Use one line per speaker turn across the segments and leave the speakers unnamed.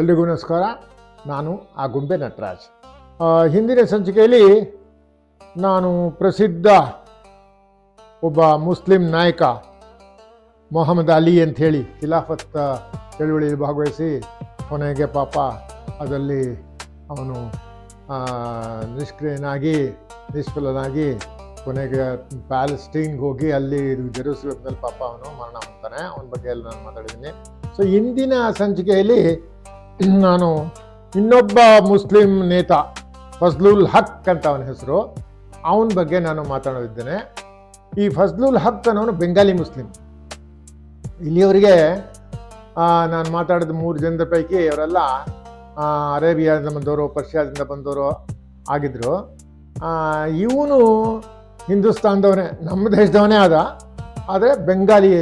ಎಲ್ರಿಗೂ ನಮಸ್ಕಾರ. ನಾನು ಆ ಗುಂಬೆ ನಟರಾಜ್. ಹಿಂದಿನ ಸಂಚಿಕೆಯಲ್ಲಿ ನಾನು ಪ್ರಸಿದ್ಧ ಒಬ್ಬ ಮುಸ್ಲಿಂ ನಾಯಕ ಮೊಹಮ್ಮದ್ ಅಲಿ ಅಂತ ಹೇಳಿ ಖಿಲಾಫತ್ ಚಳುವಳಿಯಲ್ಲಿ ಭಾಗವಹಿಸಿ ಕೊನೆಗೆ ಪಾಪ ಅದರಲ್ಲಿ ಅವನು ನಿಷ್ಕ್ರಿಯನಾಗಿ, ನಿಷ್ಫಲನಾಗಿ ಕೊನೆಗೆ ಪ್ಯಾಲೆಸ್ಟೀನ್ಗೆ ಹೋಗಿ ಅಲ್ಲಿ ಜೆರೂಸಲೇಮ್ನಲ್ಲಿ ಪಾಪ ಅವನು ಮರಣ ಹೊಂತಾನೆ ಅವನ ಬಗ್ಗೆ ಎಲ್ಲ ನಾನು ಮಾತಾಡಿದ್ದೀನಿ. ಸೊ ಇಂದಿನ ಸಂಚಿಕೆಯಲ್ಲಿ ನಾನು ಇನ್ನೊಬ್ಬ ಮುಸ್ಲಿಂ ನೇತ ಫಜ್ಲುಲ್ ಹಕ್ ಅಂತ ಅವನ ಹೆಸರು. ಅವನ ಬಗ್ಗೆ ನಾನು ಮಾತಾಡೋದಿದ್ದೇನೆ. ಈ ಫಜ್ಲುಲ್ ಹಕ್ ಅನ್ನೋನು ಬೆಂಗಾಲಿ ಮುಸ್ಲಿಂ. ಇಲ್ಲಿಯವರಿಗೆ ನಾನು ಮಾತಾಡಿದ ಮೂರು ಜನರ ಪೈಕಿ ಅವರೆಲ್ಲ ಅರೇಬಿಯಾದಿಂದ ಬಂದವರು, ಪರ್ಷಿಯಾದಿಂದ ಬಂದವರು ಆಗಿದ್ದರು ಇವನು ಹಿಂದೂಸ್ತಾನದವನೇ, ನಮ್ಮ ದೇಶದವನೇ ಆದ. ಆದರೆ ಬೆಂಗಾಲಿ,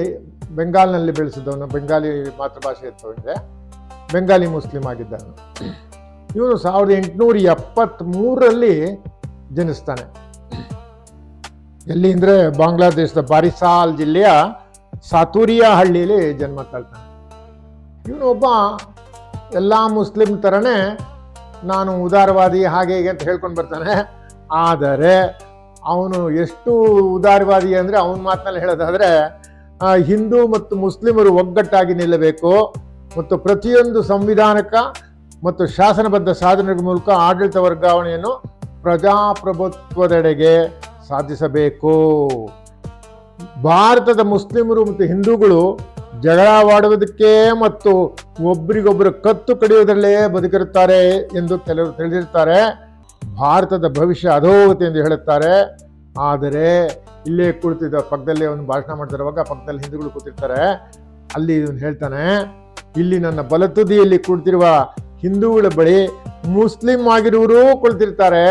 ಬೆಂಗಾಲ್ನಲ್ಲಿ ಬೆಳೆಸಿದವನು, ಬೆಂಗಾಲಿ ಮಾತೃಭಾಷೆ ಇತ್ತು ಬೆಂಗಾಲಿ ಮುಸ್ಲಿಂ ಆಗಿದ್ದಾನೆ. ಇವನು ಸಾವಿರದ ಎಂಟುನೂರ ಎಪ್ಪತ್ತ್ಮೂರರಲ್ಲಿ ಜನಿಸ್ತಾನೆ. ಎಲ್ಲಿ ಅಂದರೆ ಬಾಂಗ್ಲಾದೇಶದ ಬಾರಿಸಾಲ್ ಜಿಲ್ಲೆಯ ಸಾತೂರಿಯಾ ಹಳ್ಳಿಯಲ್ಲಿ ಜನ್ಮ ತಾಳ್ತಾನೆ. ಇವನು ಒಬ್ಬ ಎಲ್ಲ ಮುಸ್ಲಿಂ ಥರನೇ ನಾನು ಉದಾರವಾದಿ ಹಾಗೆ ಹೀಗೆ ಅಂತ ಹೇಳ್ಕೊಂಡು ಬರ್ತಾನೆ. ಆದರೆ ಅವನು ಎಷ್ಟು ಉದಾರವಾದಿ ಅಂದರೆ ಅವನ ಮಾತಿನಲ್ಲಿ ಹೇಳೋದಾದರೆ ಹಿಂದೂ ಮತ್ತು ಮುಸ್ಲಿಮರು ಒಗ್ಗಟ್ಟಾಗಿ ನಿಲ್ಲಬೇಕು. ಮತ್ತು ಪ್ರತಿಯೊಂದು ಸಂವಿಧಾನಕ ಮತ್ತು ಶಾಸನಬದ್ಧ ಸಾಧನೆಗಳ ಮೂಲಕ ಆಡಳಿತ ವರ್ಗಾವಣೆಯನ್ನು ಪ್ರಜಾಪ್ರಭುತ್ವದೆಡೆಗೆ ಸಾಧಿಸಬೇಕು. ಭಾರತದ ಮುಸ್ಲಿಮರು ಮತ್ತು ಹಿಂದೂಗಳು ಜಗಳವಾಡುವುದಕ್ಕೆ ಮತ್ತು ಒಬ್ಬರಿಗೊಬ್ಬರು ಕತ್ತು ಕಡಿಯುವುದರಲ್ಲೇ ಬದುಕಿರುತ್ತಾರೆ ಎಂದು ಕೆಲವರು ತಿಳಿದಿರ್ತಾರೆ ಭಾರತದ ಭವಿಷ್ಯ ಅಧೋಗತಿ ಎಂದು ಹೇಳುತ್ತಾರೆ. ಆದರೆ ಇಲ್ಲೇ ಕುಳಿತಿದ್ದ ಪಕ್ಕದಲ್ಲೇ ಅವನು ಭಾಷಣ ಮಾಡ್ತಿರುವಾಗ ಪಕ್ಕದಲ್ಲಿ ಹಿಂದೂಗಳು ಕೂತಿರ್ತಾರೆ. ಅಲ್ಲಿ ಇವನು ಹೇಳ್ತಾನೆ ಇಲ್ಲಿ ನನ್ನ ಬಲತುದಿಯಲ್ಲಿ ಕುಳಿತಿರುವ ಹಿಂದೂಗಳ ಬಳಿ ಮುಸ್ಲಿಂ ಆಗಿರುವರೂ ಕುಳಿತಿರ್ತಾರೆ.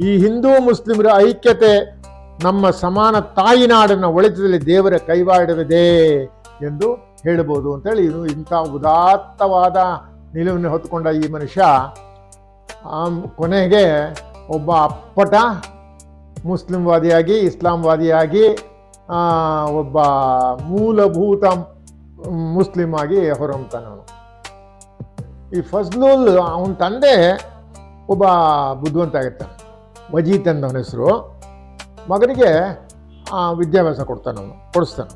ಈ ಹಿಂದೂ ಮುಸ್ಲಿಮರ ಐಕ್ಯತೆ ನಮ್ಮ ಸಮಾನ ತಾಯಿ ನಾಡನ್ನು ಒಳಿತದಲ್ಲಿ ದೇವರ ಕೈವಾಡವಿದೆ ಎಂದು ಹೇಳಬಹುದು ಅಂತೇಳಿ ಇದು ಇಂಥ ಉದಾತ್ತವಾದ ನಿಲುವನ್ನು ಹೊತ್ತುಕೊಂಡ ಈ ಮನುಷ್ಯ. ಕೊನೆಗೆ ಒಬ್ಬ ಅಪ್ಪಟ ಮುಸ್ಲಿಂವಾದಿಯಾಗಿ, ಇಸ್ಲಾಂವಾದಿಯಾಗಿ ಒಬ್ಬ ಮೂಲಭೂತ ಮುಸ್ಲಿಂ ಆಗಿ ಹೊರಹೊಮ್ತಾನೆ ಅವನು. ಈ ಫಜ್ಲುಲ್, ಅವನ ತಂದೆ ಒಬ್ಬ ಬುದ್ಧಿವಂತ ಆಗಿರ್ತಾನೆ. ವಜೀತ್ ಅಂತ ಅವನ ಹೆಸರು. ಮಗನಿಗೆ ವಿದ್ಯಾಭ್ಯಾಸ ಕೊಡ್ತಾನೆ ಅವನು, ಕೊಡಿಸ್ತಾನೆ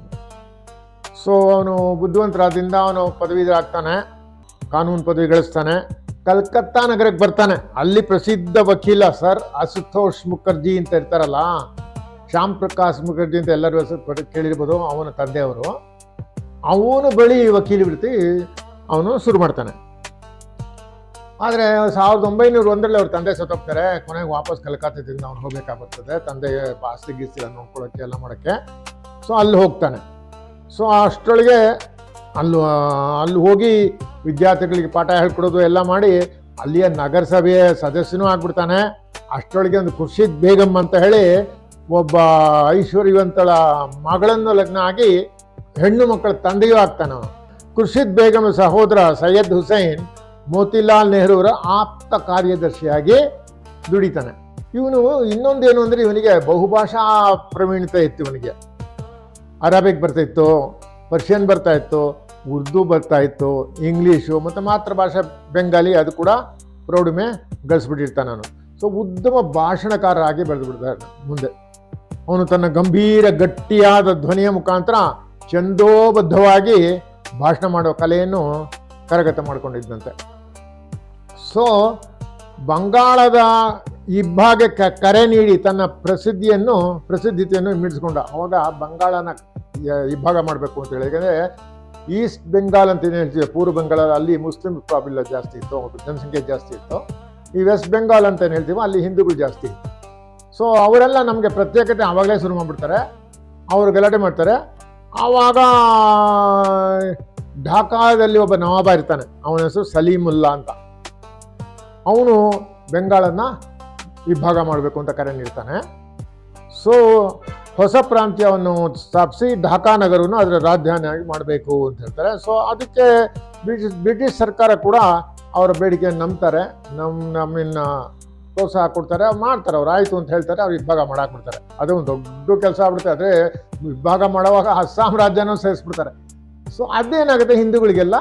ಸೊ ಅವನು ಬುದ್ಧಿವಂತರಾದ್ರಿಂದ ಅವನು ಪದವೀಧರಾಗ್ತಾನೆ, ಕಾನೂನು ಪದವಿ ಗಳಿಸ್ತಾನೆ, ಕಲ್ಕತ್ತಾ ನಗರಕ್ಕೆ ಬರ್ತಾನೆ. ಅಲ್ಲಿ ಪ್ರಸಿದ್ಧ ವಕೀಲ ಸರ್ ಅಸುತೋಷ್ ಮುಖರ್ಜಿ ಅಂತ ಇರ್ತಾರಲ್ಲ, ಶ್ಯಾಮ್ ಪ್ರಕಾಶ್ ಮುಖರ್ಜಿ ಅಂತ ಎಲ್ಲರೂ ಹೆಸರು ಕೇಳಿರ್ಬೋದು, ಅವನ ತಂದೆಯವರು. ಅವನು ಬಳಿ ವಕೀಲಿ ವೃತ್ತಿ ಅವನು ಶುರು ಮಾಡ್ತಾನೆ. ಆದರೆ ಸಾವಿರದ ಒಂಬೈನೂರ ಒಂದರಲ್ಲಿ ಅವ್ರ ತಂದೆ ಸತ್ತೋಗ್ತಾರೆ, ಕೊನೆಗೆ ವಾಪಸ್ ಕಲ್ಕತ್ತಾದಿಂದ ಅವ್ನು ಹೋಗ್ಬೇಕಾಗುತ್ತದೆ, ತಂದೆ ಆಸ್ತಿ ಗೀಸ್ತಿ ಎಲ್ಲ ನೋಡ್ಕೊಳ್ಳೋಕ್ಕೆ ಎಲ್ಲ ಮಾಡೋಕ್ಕೆ. ಸೊ ಅಲ್ಲಿ ಹೋಗ್ತಾನೆ. ಸೊ ಅಷ್ಟರೊಳಗೆ ಅಲ್ಲಿ ಅಲ್ಲಿ ಹೋಗಿ ವಿದ್ಯಾರ್ಥಿಗಳಿಗೆ ಪಾಠ ಹೇಳ್ಕೊಡೋದು ಎಲ್ಲ ಮಾಡಿ, ಅಲ್ಲಿಯ ನಗರಸಭೆಯ ಸದಸ್ಯನೂ ಆಗ್ಬಿಡ್ತಾನೆ. ಅಷ್ಟರೊಳಗೆ ಒಂದು ಖುರ್ಷಿದ್ ಬೇಗಮ್ ಅಂತ ಹೇಳಿ, ಒಬ್ಬ ಐಶ್ವರ್ಯವಂತಳ ಮಗಳನ್ನು ಲಗ್ನ ಆಗಿ ಹೆಣ್ಣು ಮಕ್ಕಳ ತಂದೆಯೂ ಆಗ್ತಾನೆ ಅವನು ಖುರ್ಷಿದ್ ಬೇಗಂ ಸಹೋದರ ಸೈಯದ್ ಹುಸೈನ್ ಮೋತಿಲಾಲ್ ನೆಹರೂರ ಆಪ್ತ ಕಾರ್ಯದರ್ಶಿಯಾಗಿ ದುಡಿತಾನೆ. ಇವನು ಇನ್ನೊಂದೇನು ಅಂದರೆ ಇವನಿಗೆ ಬಹುಭಾಷಾ ಪ್ರವೀಣತೆ ಇತ್ತು ಇವನಿಗೆ. ಅರಾಬಿಕ್ ಬರ್ತಾಯಿತ್ತು ಪರ್ಷಿಯನ್ ಬರ್ತಾ ಇತ್ತು, ಉರ್ದು ಬರ್ತಾ ಇತ್ತು, ಇಂಗ್ಲೀಷು, ಮತ್ತು ಮಾತೃಭಾಷೆ ಬೆಂಗಾಲಿ ಅದು ಕೂಡ ಪ್ರೌಢಿಮೆ ಗಳಿಸ್ಬಿಟ್ಟಿರ್ತಾನೆ ನಾನು ಸೊ ಉತ್ತಮ ಭಾಷಣಕಾರರಾಗಿ ಬೆಳೆದು ಬಿಡ್ತಾರೆ ಮುಂದೆ. ಅವನು ತನ್ನ ಗಂಭೀರ ಗಟ್ಟಿಯಾದ ಧ್ವನಿಯ ಮುಖಾಂತರ ಚಂದೋಬದ್ಧವಾಗಿ ಭಾಷಣ ಮಾಡೋ ಕಲೆಯನ್ನು ಕರಗತ ಮಾಡಿಕೊಂಡಿದ್ದಂತೆ. ಸೊ ಬಂಗಾಳದ ಇಬ್ಬಾಗಕ್ಕೆ ಕರೆ ನೀಡಿ ತನ್ನ ಪ್ರಸಿದ್ಧಿಯನ್ನು, ಪ್ರಸಿದ್ಧತೆಯನ್ನು ಮಿಡಿಸ್ಕೊಂಡ ಅವಾಗ ಬಂಗಾಳನ ಇಬ್ಭಾಗ ಮಾಡಬೇಕು ಅಂತ ಹೇಳಿ. ಯಾಕಂದರೆ ಈಸ್ಟ್ ಬೆಂಗಾಲ್ ಅಂತ ಏನು ಹೇಳ್ತೀವಿ? ಪೂರ್ವ ಬಂಗಾಳ ಅಲ್ಲಿ ಮುಸ್ಲಿಂ ಪ್ರಾಬಲ್ಯ ಜಾಸ್ತಿ ಇತ್ತು ಜನಸಂಖ್ಯೆ ಜಾಸ್ತಿ ಇತ್ತು. ಈ ವೆಸ್ಟ್ ಬೆಂಗಾಲ್ ಅಂತ ಏನು ಹೇಳ್ತೀವೋ, ಅಲ್ಲಿ ಹಿಂದೂಗಳು ಜಾಸ್ತಿ ಸೊ ಅವರೆಲ್ಲ ನಮಗೆ ಪ್ರತ್ಯೇಕತೆ ಆವಾಗಲೇ ಶುರು ಮಾಡಿಬಿಡ್ತಾರೆ. ಅವರು ಗಲಾಟೆ ಮಾಡ್ತಾರೆ. ಆವಾಗ ಢಾಕಾದಲ್ಲಿ ಒಬ್ಬ ನವಾಬ ಇರ್ತಾನೆ. ಅವನ ಹೆಸರು ಸಲೀಮುಲ್ಲಾ ಅಂತ. ಅವನು ಬೆಂಗಾಳನ್ನ ವಿಭಾಗ ಮಾಡಬೇಕು ಅಂತ ಕರೆ ನೀಡ್ತಾನೆ ಸೊ ಹೊಸ ಪ್ರಾಂತ್ಯವನ್ನು ಸ್ಥಾಪಿಸಿ ಢಾಕಾ ನಗರವನ್ನು ಅದರ ರಾಜಧಾನಿಯಾಗಿ ಮಾಡಬೇಕು ಅಂತ ಹೇಳ್ತಾರೆ. ಸೊ ಅದಕ್ಕೆ ಬ್ರಿಟಿಷ್ ಬ್ರಿಟಿಷ್ ಸರ್ಕಾರ ಕೂಡ ಅವರ ಬೇಡಿಕೆಯನ್ನು ನಂಬ್ತಾರೆ. ನಮ್ಮ ನಮ್ಮನ್ನ ಪ್ರೋತ್ಸಾಹ ಕೊಡ್ತಾರೆ, ಅವ್ರು ಮಾಡ್ತಾರೆ, ಅವ್ರು ಆಯಿತು ಅಂತ ಹೇಳ್ತಾರೆ, ಅವ್ರು ವಿಭಾಗ ಮಾಡಾಕ್ಬಿಡ್ತಾರೆ. ಅದು ಒಂದು ದೊಡ್ಡ ಕೆಲಸ ಆಗ್ಬಿಡುತ್ತೆ, ಆದರೆ ವಿಭಾಗ ಮಾಡುವಾಗ ಅಸ್ಸಾಂ ರಾಜ್ಯನೂ ಸೇರಿಸ್ಬಿಡ್ತಾರೆ. ಸೊ ಅದೇನಾಗುತ್ತೆ? ಹಿಂದೂಗಳಿಗೆಲ್ಲ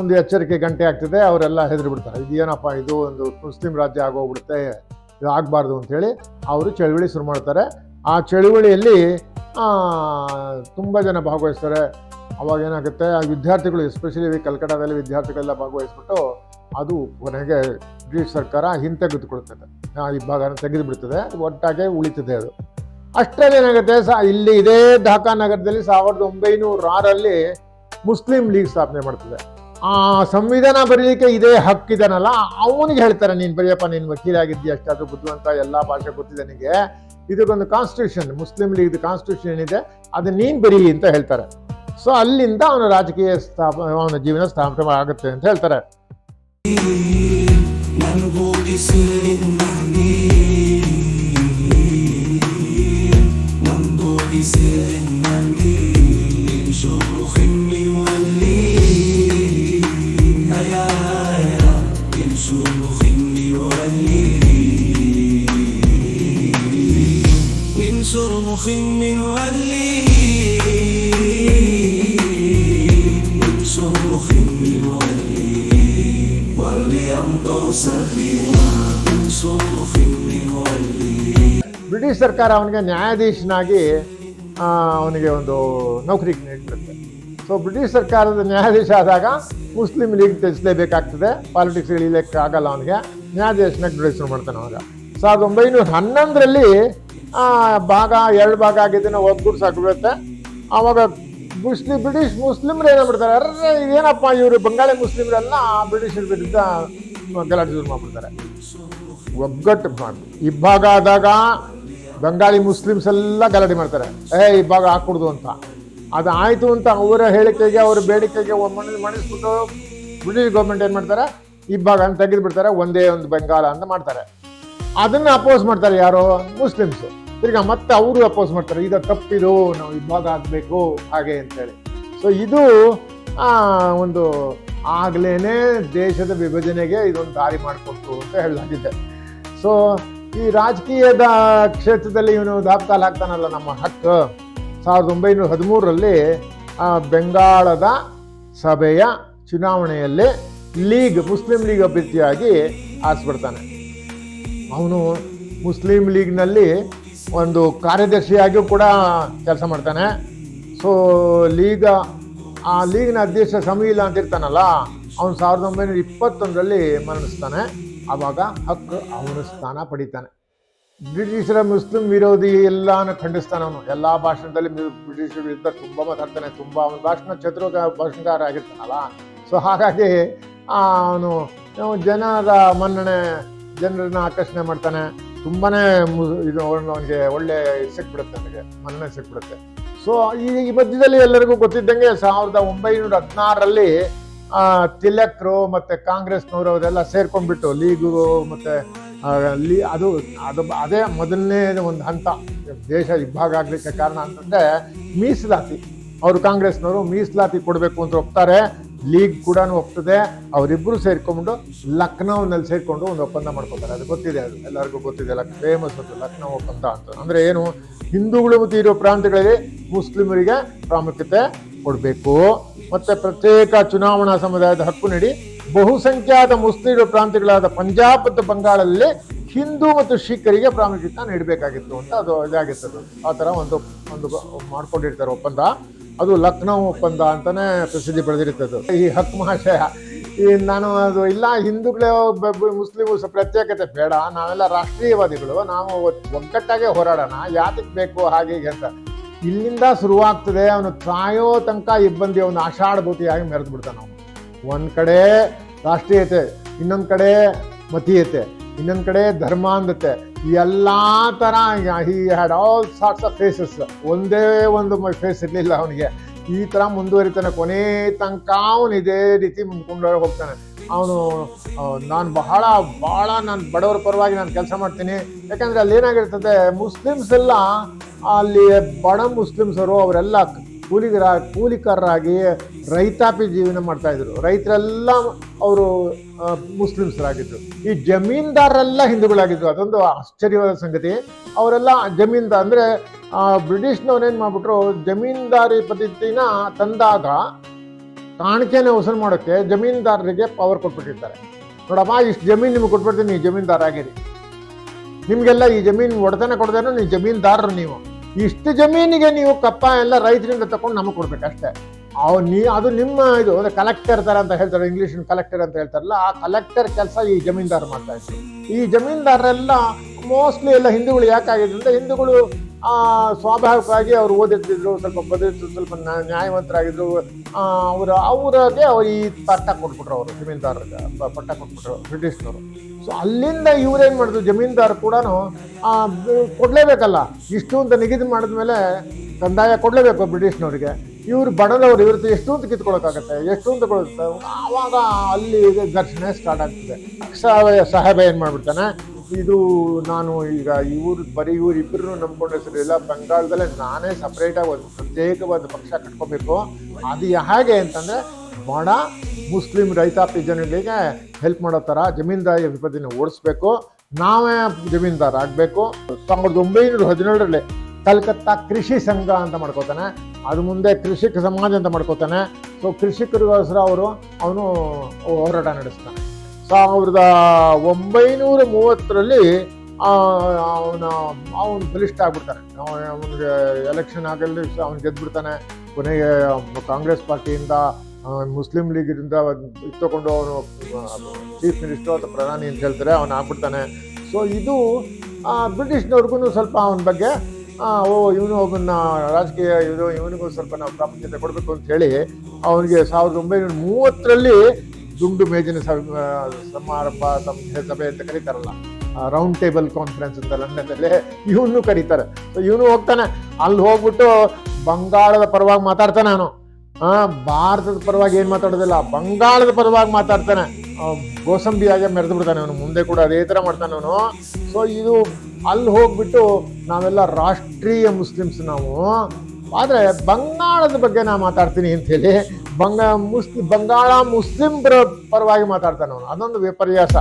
ಒಂದು ಎಚ್ಚರಿಕೆ ಗಂಟೆ ಆಗ್ತದೆ, ಅವರೆಲ್ಲ ಹೆದರಿ ಬಿಡ್ತಾರೆ ಏನಪ್ಪ, ಇದು ಒಂದು ಮುಸ್ಲಿಂ ರಾಜ್ಯ ಆಗೋಗ್ಬಿಡುತ್ತೆ, ಇದು ಆಗಬಾರ್ದು ಅಂಥೇಳಿ ಅವರು ಚಳುವಳಿ ಶುರು ಮಾಡ್ತಾರೆ. ಆ ಚಳುವಳಿಯಲ್ಲಿ ತುಂಬ ಜನ ಭಾಗವಹಿಸ್ತಾರೆ. ಅವಾಗ ಏನಾಗುತ್ತೆ? ಆ ವಿದ್ಯಾರ್ಥಿಗಳು ಎಸ್ಪೆಷಲಿ ಕಲ್ಕಟ್ಟಾದಲ್ಲಿ ವಿದ್ಯಾರ್ಥಿಗಳೆಲ್ಲ ಭಾಗವಹಿಸ್ಬಿಟ್ಟು ಅದು ಕೊನೆಗೆ ಬ್ರಿಟಿಷ್ ಸರ್ಕಾರ ಹಿಂತೆಗೆದುಕೊಳ್ತದೆ. ಈ ಭಾಗನ ತೆಗೆದು ಬಿಡ್ತದೆ ಒಟ್ಟಾಗೆ ಉಳಿತದೆ ಅದು. ಅಷ್ಟರಲ್ಲಿ ಏನಾಗುತ್ತೆ ಸ, ಇಲ್ಲಿ ಇದೇ ಢಾಕಾ ನಗರದಲ್ಲಿ ಸಾವಿರದ ಒಂಬೈನೂರ ಆರಲ್ಲಿ ಮುಸ್ಲಿಂ ಲೀಗ್ ಸ್ಥಾಪನೆ ಮಾಡ್ತದೆ. ಆ ಸಂವಿಧಾನ ಬರೀಲಿಕ್ಕೆ ಇದೇ ಹಕ್ಕಿದನಲ್ಲ ಅವನಿಗೆ ಹೇಳ್ತಾರೆ, ನೀನು ಬರೆಯಪ್ಪ, ನೀನು ವಕೀಲಾಗಿದ್ದೀಯ ಅಷ್ಟಾದ್ರೂ ಬುದ್ಧಿವಂತ ಎಲ್ಲ ಭಾಷೆ ಗೊತ್ತಿದೆ ನಿನಗೆ ಇದಕ್ಕೊಂದು ಕಾನ್ಸ್ಟಿಟ್ಯೂಷನ್ ಮುಸ್ಲಿಂ ಲೀಗ್ ಕಾನ್ಸ್ಟಿಟ್ಯೂಷನ್ ಏನಿದೆ, ಅದು ನೀನು ಬರೀ ಅಂತ ಹೇಳ್ತಾರೆ. ಸೊ ಅಲ್ಲಿಂದ ಅವನ ರಾಜಕೀಯ ಸ್ಥಾಪ, ಅವನ ಜೀವನ ಸ್ಥಾಪನೆ ಆಗುತ್ತೆ ಅಂತ ಹೇಳ್ತಾರೆ.
نرجو بسر نعمين ننظر بسر نعمين شرخ مولين هيا هيا من شرخ مولين من
ಬ್ರಿಟಿಷ್ ಸರ್ಕಾರ ಅವನಿಗೆ ನ್ಯಾಯಾಧೀಶನಾಗಿ ಅವನಿಗೆ ಒಂದು ನೌಕರಿ ನೀಡುತ್ತೆ ಸೊ ಬ್ರಿಟಿಷ್ ಸರ್ಕಾರದ ನ್ಯಾಯಾಧೀಶ ಆದಾಗ ಮುಸ್ಲಿಂ ಲೀಗ್ ತ್ಯಜಿಸಲೇಬೇಕಾಗ್ತದೆ. ಪಾಲಿಟಿಕ್ಸ್ ಇಳಿಲಿಕ್ಕೆ ಆಗಲ್ಲ ಅವನಿಗೆ. ನ್ಯಾಯಾಧೀಶನಾಗಿ ಶುರು ಮಾಡ್ತಾನೆ ಅವಾಗ ಸಾವಿರದ ಒಂಬೈನೂರ ಹನ್ನೊಂದರಲ್ಲಿ ಭಾಗ, ಎರಡು ಭಾಗ ಆಗಿದ್ದನ್ನು ಒಗ್ಗೂಡ್ಸಾಕ್ಬಿಡುತ್ತೆ ಆವಾಗ ಮುಸ್ಲಿಂ, ಬ್ರಿಟಿಷ್ ಮುಸ್ಲಿಮ್ರು ಏನಾಗ್ಬಿಡ್ತಾರೆ ಅರ್ರೆ, ಇದೇನಪ್ಪ ಇವರು ಬಂಗಾಳಿ ಮುಸ್ಲಿಮ್ರೆಲ್ಲ ಬ್ರಿಟಿಷರ ವಿರುದ್ಧ ಗಲಾಟೆ ಶುರು ಮಾಡ್ಬಿಡ್ತಾರೆ. ಒಗ್ಗಟ್ಟು ಇಬ್ಬಾಗ ಆದಾಗ ಬಂಗಾಳಿ ಮುಸ್ಲಿಮ್ಸ್ ಎಲ್ಲ ಗಲಾಟೆ ಮಾಡ್ತಾರೆ. ಏ, ಇಬ್ಬಾಗ ಹಾಕ್ಕೊಡ್ದು ಅಂತ. ಅದು ಆಯಿತು ಅಂತ ಅವರ ಹೇಳಿಕೆಗೆ, ಅವರ ಬೇಡಿಕೆಗೆ ಮಣಿ ಮಣಿಸ್ಬಿಟ್ಟು ಬ್ರಿಟಿಷ್ ಗೌರ್ಮೆಂಟ್ ಏನು ಮಾಡ್ತಾರೆ? ಇಬ್ಬಾಗ ಅಂತ ತೆಗೆದು ಬಿಡ್ತಾರೆ ಒಂದೇ ಒಂದು ಬೆಂಗಾಲ ಅಂತ ಮಾಡ್ತಾರೆ. ಅದನ್ನು ಅಪೋಸ್ ಮಾಡ್ತಾರೆ ಯಾರು? ಮುಸ್ಲಿಮ್ಸ್. ತಿರ್ಗ ಮತ್ತೆ ಅವರು ಅಪೋಸ್ ಮಾಡ್ತಾರೆ. ಇದು ತಪ್ಪಿದು, ನಾವು ಇಬ್ಬಾಗ ಆಗಬೇಕು, ಹಾಗೆ ಅಂತೇಳಿ ಸೊ ಇದು ಒಂದು ಆಗ್ಲೇನೆ ದೇಶದ ವಿಭಜನೆಗೆ ಇದೊಂದು ದಾರಿ ಮಾಡಿಕೊಟ್ಟು ಅಂತ ಹೇಳಲಾಗಿದೆ. ಸೊ ಈ ರಾಜಕೀಯದ ಕ್ಷೇತ್ರದಲ್ಲಿ ಇವನು ದಾಪ್ತಾಲ್ ಹಾಕ್ತಾನಲ್ಲ ನಮ್ಮ ಹಕ್ಕು ಸಾವಿರದ ಒಂಬೈನೂರ ಹದಿಮೂರರಲ್ಲಿ ಆ, ಬೆಂಗಾಳದ ಸಭೆಯ ಚುನಾವಣೆಯಲ್ಲಿ ಲೀಗ್ ಮುಸ್ಲಿಂ ಲೀಗ್ ಅಭ್ಯರ್ಥಿಯಾಗಿ ಆರಿಸ್ಬಿಡ್ತಾನೆ. ಅವನು ಮುಸ್ಲಿಂ ಲೀಗ್ನಲ್ಲಿ ಒಂದು ಕಾರ್ಯದರ್ಶಿಯಾಗಿಯೂ ಕೂಡ ಕೆಲಸ ಮಾಡ್ತಾನೆ. ಸೊ ಲೀಗ ಆ ಲೀಗ್ನ ಅಧ್ಯಕ್ಷ ಸಮೀಲ ಅಂತ ಇರ್ತಾನಲ್ಲ ಅವನು ಸಾವಿರದ ಒಂಬೈನೂರ ಇಪ್ಪತ್ತೊಂದರಲ್ಲಿ ಮರಣಿಸ್ತಾನೆ. ಆವಾಗ ಹಕ್ಕು ಅವನ ಸ್ಥಾನ ಪಡಿತಾನೆ. ಬ್ರಿಟಿಷರ ಮುಸ್ಲಿಂ ವಿರೋಧಿ ಎಲ್ಲಾನು ಖಂಡಿಸ್ತಾನೆ ಅವನು. ಎಲ್ಲ ಭಾಷಣದಲ್ಲಿ ಬ್ರಿಟಿಷರ ವಿರುದ್ಧ ತುಂಬ ಮಾತಾಡ್ತಾನೆ. ತುಂಬ ಅವನ ಭಾಷಣ ಚತುರ ಭಾಷಣಕಾರ ಆಗಿರ್ತಾನಲ್ಲ. ಸೊ ಹಾಗಾಗಿ ಅವನು ಜನರ ಮನ್ನಣೆ, ಜನರನ್ನ ಆಕರ್ಷಣೆ ಮಾಡ್ತಾನೆ. ತುಂಬಾ ಇದು ಅವನಿಗೆ ಒಳ್ಳೆ ಸಿಕ್ಬಿಡುತ್ತೆ ಅವನಿಗೆ. ಮನ್ನಣೆ ಸಿಕ್ಬಿಡುತ್ತೆ. ಸೊ ಈ ಮಧ್ಯದಲ್ಲಿ ಎಲ್ಲರಿಗೂ ಗೊತ್ತಿದ್ದಂಗೆ ಸಾವಿರದ ಒಂಬೈನೂರ ಹದಿನಾರರಲ್ಲಿ ತಿಲಕ್ರು ಮತ್ತು ಕಾಂಗ್ರೆಸ್ನವರು ಅವರೆಲ್ಲ ಸೇರ್ಕೊಂಡ್ಬಿಟ್ಟು, ಲೀಗು ಮತ್ತು ಲೀ, ಅದು ಅದು ಅದೇ ಮೊದಲನೇ ಒಂದು ಹಂತ, ದೇಶ ಇಬ್ಬಾಗ ಆಗಲಿಕ್ಕೆ ಕಾರಣ ಅಂತಂದರೆ ಮೀಸಲಾತಿ. ಅವರು ಕಾಂಗ್ರೆಸ್ನವರು ಮೀಸಲಾತಿ ಕೊಡಬೇಕು ಅಂತ ಒಪ್ತಾರೆ. ಲೀಗ್ ಕೂಡ ಒಪ್ತದೆ ಅವರಿಬ್ಬರು ಸೇರ್ಕೊಂಡು ಲಕ್ನೌನಲ್ಲಿ ಸೇರಿಕೊಂಡು ಒಂದು ಒಪ್ಪಂದ ಮಾಡ್ಕೊತಾರೆ. ಅದು ಗೊತ್ತಿದೆ, ಅದು ಎಲ್ಲರಿಗೂ ಗೊತ್ತಿದೆ. ಲಕ್ ಫೇಮಸ್ ಅದು ಲಕ್ನೌ ಒಪ್ಪಂದ ಅಂತ. ಅಂದ್ರೆ ಏನು? ಹಿಂದೂಗಳು ಮತ್ತು ಇರೋ ಪ್ರಾಂತ್ಯಗಳಲ್ಲಿ ಮುಸ್ಲಿಮರಿಗೆ ಪ್ರಾಮುಖ್ಯತೆ ಕೊಡಬೇಕು. ಮತ್ತೆ ಪ್ರತ್ಯೇಕ ಚುನಾವಣಾ ಸಮುದಾಯದ ಹಕ್ಕು ನೀಡಿ ಬಹುಸಂಖ್ಯಾತ ಮುಸ್ಲಿಮರ ಪ್ರಾಂತ್ಯಗಳಾದ ಪಂಜಾಬ್ ಮತ್ತು ಬಂಗಾಳದಲ್ಲಿ ಹಿಂದೂ ಮತ್ತು ಶಿಖರಿಗೆ ಪ್ರಾಮುಖ್ಯತೆ ನೀಡಬೇಕಾಗಿತ್ತು ಅಂತ ಅದು ಇದಾಗಿತ್ತು ಆ ಥರ ಒಂದು ಒಂದು ಮಾಡ್ಕೊಂಡಿರ್ತಾರೆ ಒಪ್ಪಂದ. ಅದು ಲಕ್ನೋ ಒಪ್ಪಂದ ಅಂತಾನೆ ಪ್ರಸಿದ್ಧಿ ಪಡೆದಿರ್ತದೆ. ಈ ಹಕ್ ಮಹಾಶಯ ಈ ನಾನು ಅದು ಇಲ್ಲ, ಹಿಂದೂಗಳೇ ಮುಸ್ಲಿಮು ಪ್ರತ್ಯೇಕತೆ ಬೇಡ, ನಾವೆಲ್ಲ ರಾಷ್ಟ್ರೀಯವಾದಿಗಳು, ನಾವು ಒಗ್ಗಟ್ಟಾಗೆ ಹೋರಾಡೋಣ ಯಾತಕ್ಕೆ ಬೇಕು ಹಾಗೆ ಹೀಗೆ ಅಂತ. ಇಲ್ಲಿಂದ ಶುರುವಾಗ್ತದೆ, ಅವನು ತಾಯೋ ತನಕ ಇಬ್ಬಂದಿ ಅವನು ಆಷಾಢಭೂತಿಯಾಗಿ ಮೆರೆದು ಬಿಡ್ತಾನೆ ಅವನು. ಒಂದು ಕಡೆ ರಾಷ್ಟ್ರೀಯತೆ, ಇನ್ನೊಂದು ಕಡೆ ಮತೀಯತೆ. ಇನ್ನೊಂದ್ ಕಡೆ ಧರ್ಮಾಂಧತೆ ಎಲ್ಲಾ ತರ he had all sorts of faces. ಒಂದೇ ಒಂದು ಫೇಸ್ ಇರಲಿಲ್ಲ ಅವನಿಗೆ. ಈ ತರ ಮುಂದುವರಿತಾನೆ. ಕೊನೆ ತನಕ ಅವನು ಇದೇ ರೀತಿ ಮುಂದ್ಕೊಂಡು ಹೋಗ್ತಾನೆ. ಅವನು ನಾನು ಬಹಳ ಬಹಳ ನಾನು ಬಡವರ ಪರವಾಗಿ ನಾನು ಕೆಲಸ ಮಾಡ್ತೀನಿ. ಯಾಕಂದ್ರೆ ಅಲ್ಲಿ ಏನಾಗಿರ್ತದೆ ಮುಸ್ಲಿಮ್ಸ್ ಎಲ್ಲ ಅಲ್ಲಿ ಬಡ ಮುಸ್ಲಿಮ್ಸರು, ಅವರೆಲ್ಲ ಕೂಲಿಗರ, ಕೂಲಿಕಾರರಾಗಿ ರೈತಾಪಿ ಜೀವನ ಮಾಡ್ತಾಯಿದ್ರು ರೈತರೆಲ್ಲ ಅವರು ಮುಸ್ಲಿಮ್ಸರಾಗಿದ್ದರು ಈ ಜಮೀನ್ದಾರರೆಲ್ಲ ಹಿಂದೂಗಳಾಗಿದ್ದರು ಅದೊಂದು ಆಶ್ಚರ್ಯವಾದ ಸಂಗತಿ. ಅವರೆಲ್ಲ ಜಮೀನ್ದಾರ, ಅಂದರೆ ಬ್ರಿಟಿಷ್ನವ್ರು ಏನು ಮಾಡಿಬಿಟ್ರು, ಜಮೀನ್ದಾರಿ ಪದ್ಧತಿನ ತಂದಾಗ ಕಾಣಿಕೆನ ವಸೂಲು ಮಾಡೋಕ್ಕೆ ಜಮೀನ್ದಾರರಿಗೆ ಪವರ್ ಕೊಟ್ಬಿಟ್ಟಿರ್ತಾರೆ. ನೋಡಪ್ಪ ಇಷ್ಟು ಜಮೀನು ನಿಮಗೆ ಕೊಟ್ಬಿಡ್ತೀನಿ, ನೀವು ಜಮೀನ್ದಾರ ಆಗಿರಿ. ನಿಮಗೆಲ್ಲ ಈ ಜಮೀನು ಒಡೆತನ ಕೊಡದೇನೋ, ನೀವು ಜಮೀನ್ದಾರರು ನೀವು. ಇಷ್ಟು ಜಮೀನಿಗೆ ನೀವು ಕಪ್ಪ ಎಲ್ಲ ರೈತರಿಂದ ತಗೊಂಡು ನಮಗೆ ಕೊಡ್ಬೇಕು ಅಷ್ಟೇ ಅವ್ ನೀ, ಅದು ನಿಮ್ಮ ಇದು, ಅಂದ್ರೆ ಕಲೆಕ್ಟರ್ ತರ ಅಂತ ಹೇಳ್ತಾರೆ ಇಂಗ್ಲಿಷ್ ಕಲೆಕ್ಟರ್ ಅಂತ ಹೇಳ್ತಾರಲ್ಲ, ಆ ಕಲೆಕ್ಟರ್ ಕೆಲಸ ಈ ಜಮೀನ್ದಾರ ಮಾಡ್ತಾ ಇದ್ರು. ಈ ಜಮೀನ್ದಾರರೆಲ್ಲ ಮೋಸ್ಟ್ಲಿ ಎಲ್ಲ ಹಿಂದೂಗಳು ಯಾಕಾಗಿದ್ರು ಅಂದ್ರೆ ಹಿಂದೂಗಳು ಸ್ವಾಭಾವಿಕವಾಗಿ ಅವರು ಓದಿರ್ತಿದ್ರು, ಸ್ವಲ್ಪ ಬದುಕಿದ್ರು ಸ್ವಲ್ಪ ನ್ಯಾ- ನ್ಯಾಯವಂತರಾಗಿದ್ರು ಅವರ ಅವ್ರಿಗೆ ಅವ್ರು ಈ ಪಟ್ಟ ಕೊಟ್ಬಿಟ್ರು ಅವರು, ಜಮೀನ್ದಾರರಿಗೆ ಪಟ್ಟ ಕೊಟ್ಬಿಟ್ರು, ಬ್ರಿಟಿಷ್ನವರು. ಸೊ ಅಲ್ಲಿಂದ ಇವ್ರೇನ್ ಮಾಡಿದ್ರು, ಜಮೀನ್ದಾರು ಕೂಡ ಕೊಡಲೇಬೇಕಲ್ಲ. ಇಷ್ಟು ಅಂತ ನಿಗದಿ ಮಾಡಿದ್ಮೇಲೆ ಕಂದಾಯ ಕೊಡಲೇಬೇಕು ಬ್ರಿಟಿಷ್ನವರಿಗೆ. ಇವ್ರು ಬಡದವರು ಇವ್ರದ್ದು ಎಷ್ಟು ಅಂತ ಕಿತ್ಕೊಳಕ್ಕಾಗತ್ತೆ? ಎಷ್ಟು ಅಂತ ಕೊಡುತ್ತೆ ಆವಾಗ ಅಲ್ಲಿ ಘರ್ಷಣೆ ಸ್ಟಾರ್ಟ್ ಆಗ್ತದೆ. ಸಾಹೇಬ ಏನು ಮಾಡ್ಬಿಡ್ತಾನೆ? ಇದು ನಾನು ಈಗ ಇವರು ಬರೀ ಇವ್ರು ಇಬ್ಬರು ನಂಬಿಕೊಂಡ ಹೆಸರು ಇಲ್ಲ. ಬಂಗಾಳದಲ್ಲೇ ನಾನೇ ಸಪ್ರೇಟಾಗಿ ಒಂದು ಪ್ರತ್ಯೇಕವಾದ ಪಕ್ಷ ಕಟ್ಕೋಬೇಕು. ಅದು ಹೇಗೆ ಅಂತಂದರೆ ಬಡ ಮುಸ್ಲಿಂ ರೈತಾಪಿ ಜನಗಳಿಗೆ ಹೆಲ್ಪ್ ಮಾಡೋ ಥರ ಜಮೀನ್ದಾರಿ ವಿಪತ್ತಿನ ಓಡಿಸ್ಬೇಕು. ನಾವೇ ಜಮೀನ್ದಾರ ಆಗಬೇಕು. ಸಾವಿರದ ಒಂಬೈನೂರ ಹದಿನೇಳರಲ್ಲಿ ಕಲ್ಕತ್ತಾ ಕೃಷಿ ಸಂಘ ಅಂತ ಮಾಡ್ಕೋತಾನೆ. ಅದು ಮುಂದೆ ಕೃಷಿಕ ಸಮಾಜ ಅಂತ ಮಾಡ್ಕೋತಾನೆ. ಸೊ ಕೃಷಿಕರಿಗೋಸ್ಕರ ಅವರು ಅವನು ಹೋರಾಟ ನಡೆಸ್ತಾನೆ. ಸಾವಿರದ ಒಂಬೈನೂರ ಮೂವತ್ತರಲ್ಲಿ ಅವನ, ಅವನು ಬಲಿಷ್ಠ ಆಗ್ಬಿಡ್ತಾನೆ. ಅವನಿಗೆ ಎಲೆಕ್ಷನ್ ಆಗಲಿ, ಅವನು ಗೆದ್ದುಬಿಡ್ತಾನೆ ಕೊನೆಗೆ ಕಾಂಗ್ರೆಸ್ ಪಾರ್ಟಿಯಿಂದ ಮುಸ್ಲಿಂ ಲೀಗಿಂದ ಇತ್ತುಕೊಂಡು ಅವನು ಚೀಫ್ ಮಿನಿಸ್ಟರ್ ಅಥವಾ ಪ್ರಧಾನಿ ಅಂತ ಹೇಳ್ತಾರೆ, ಅವನು ಆಗ್ಬಿಡ್ತಾನೆ. ಸೊ ಇದು ಬ್ರಿಟಿಷ್ನವ್ರಿಗೂ ಸ್ವಲ್ಪ ಅವನ ಬಗ್ಗೆ ಓ, ಇವನು ಒಬ್ಬನ ರಾಜಕೀಯ ಇದು ಇವನಿಗೂ ಸ್ವಲ್ಪ ನಾವು ಪ್ರಾಮುಖ್ಯತೆ ಕೊಡಬೇಕು ಅಂತ ಹೇಳಿ, ಅವನಿಗೆ ಸಾವಿರದ ಒಂಬೈನೂರ ಮೂವತ್ತರಲ್ಲಿ ದುಂಡು ಮೇಜಿನ ಸಮಾರಂಭ ಸಭೆ ಅಂತ ಕರೀತಾರಲ್ಲ. ರೌಂಡ್ ಟೇಬಲ್ ಕಾನ್ಫರೆನ್ಸ್ ಅಂತ ಲಂಡನ್ನಲ್ಲಿ ಇವನು ಕರೀತಾರೆ. ಸೊ ಇವನು ಹೋಗ್ತಾನೆ. ಅಲ್ಲಿ ಹೋಗ್ಬಿಟ್ಟು ಬಂಗಾಳದ ಪರವಾಗಿ ಮಾತಾಡ್ತಾನೆ ನಾನು ಭಾರತದ ಪರವಾಗಿ ಏನು ಮಾತಾಡೋದಿಲ್ಲ. ಬಂಗಾಳದ ಪರವಾಗಿ ಮಾತಾಡ್ತಾನೆ. ಗೋಸಂಬಿ ಗೋಸಂಬಿಯಾಗೆ ಮೆರೆದು ಬಿಡ್ತಾನೆ ಅವನು. ಮುಂದೆ ಕೂಡ ಅದೇ ಥರ ಮಾಡ್ತಾನೆ ಅವನು. ಸೊ ಇದು ಅಲ್ಲಿ ಹೋಗ್ಬಿಟ್ಟು ನಾವೆಲ್ಲ ರಾಷ್ಟ್ರೀಯ ಮುಸ್ಲಿಮ್ಸ್ ನಾವು. ಆದರೆ ಬಂಗಾಳದ ಬಗ್ಗೆ ನಾ ಮಾತಾಡ್ತೀನಿ ಅಂತೇಳಿ ಬಂಗ ಮುಸ್ಲಿ ಬಂಗಾಳ ಮುಸ್ಲಿಂ ಪರವಾಗಿ ಮಾತಾಡ್ತಾನೆ ಅವನು. ಅದೊಂದು ವಿಪರ್ಯಾಸ.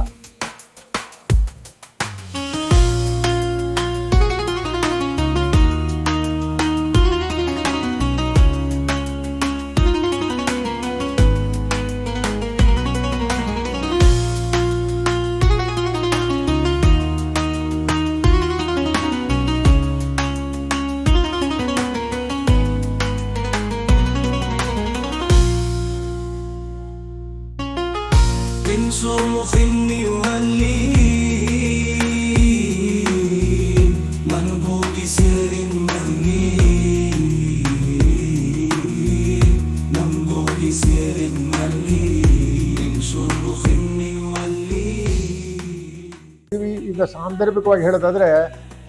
ಸಾಂದರ್ಭಿಕವಾಗಿ ಹೇಳೋದಾದರೆ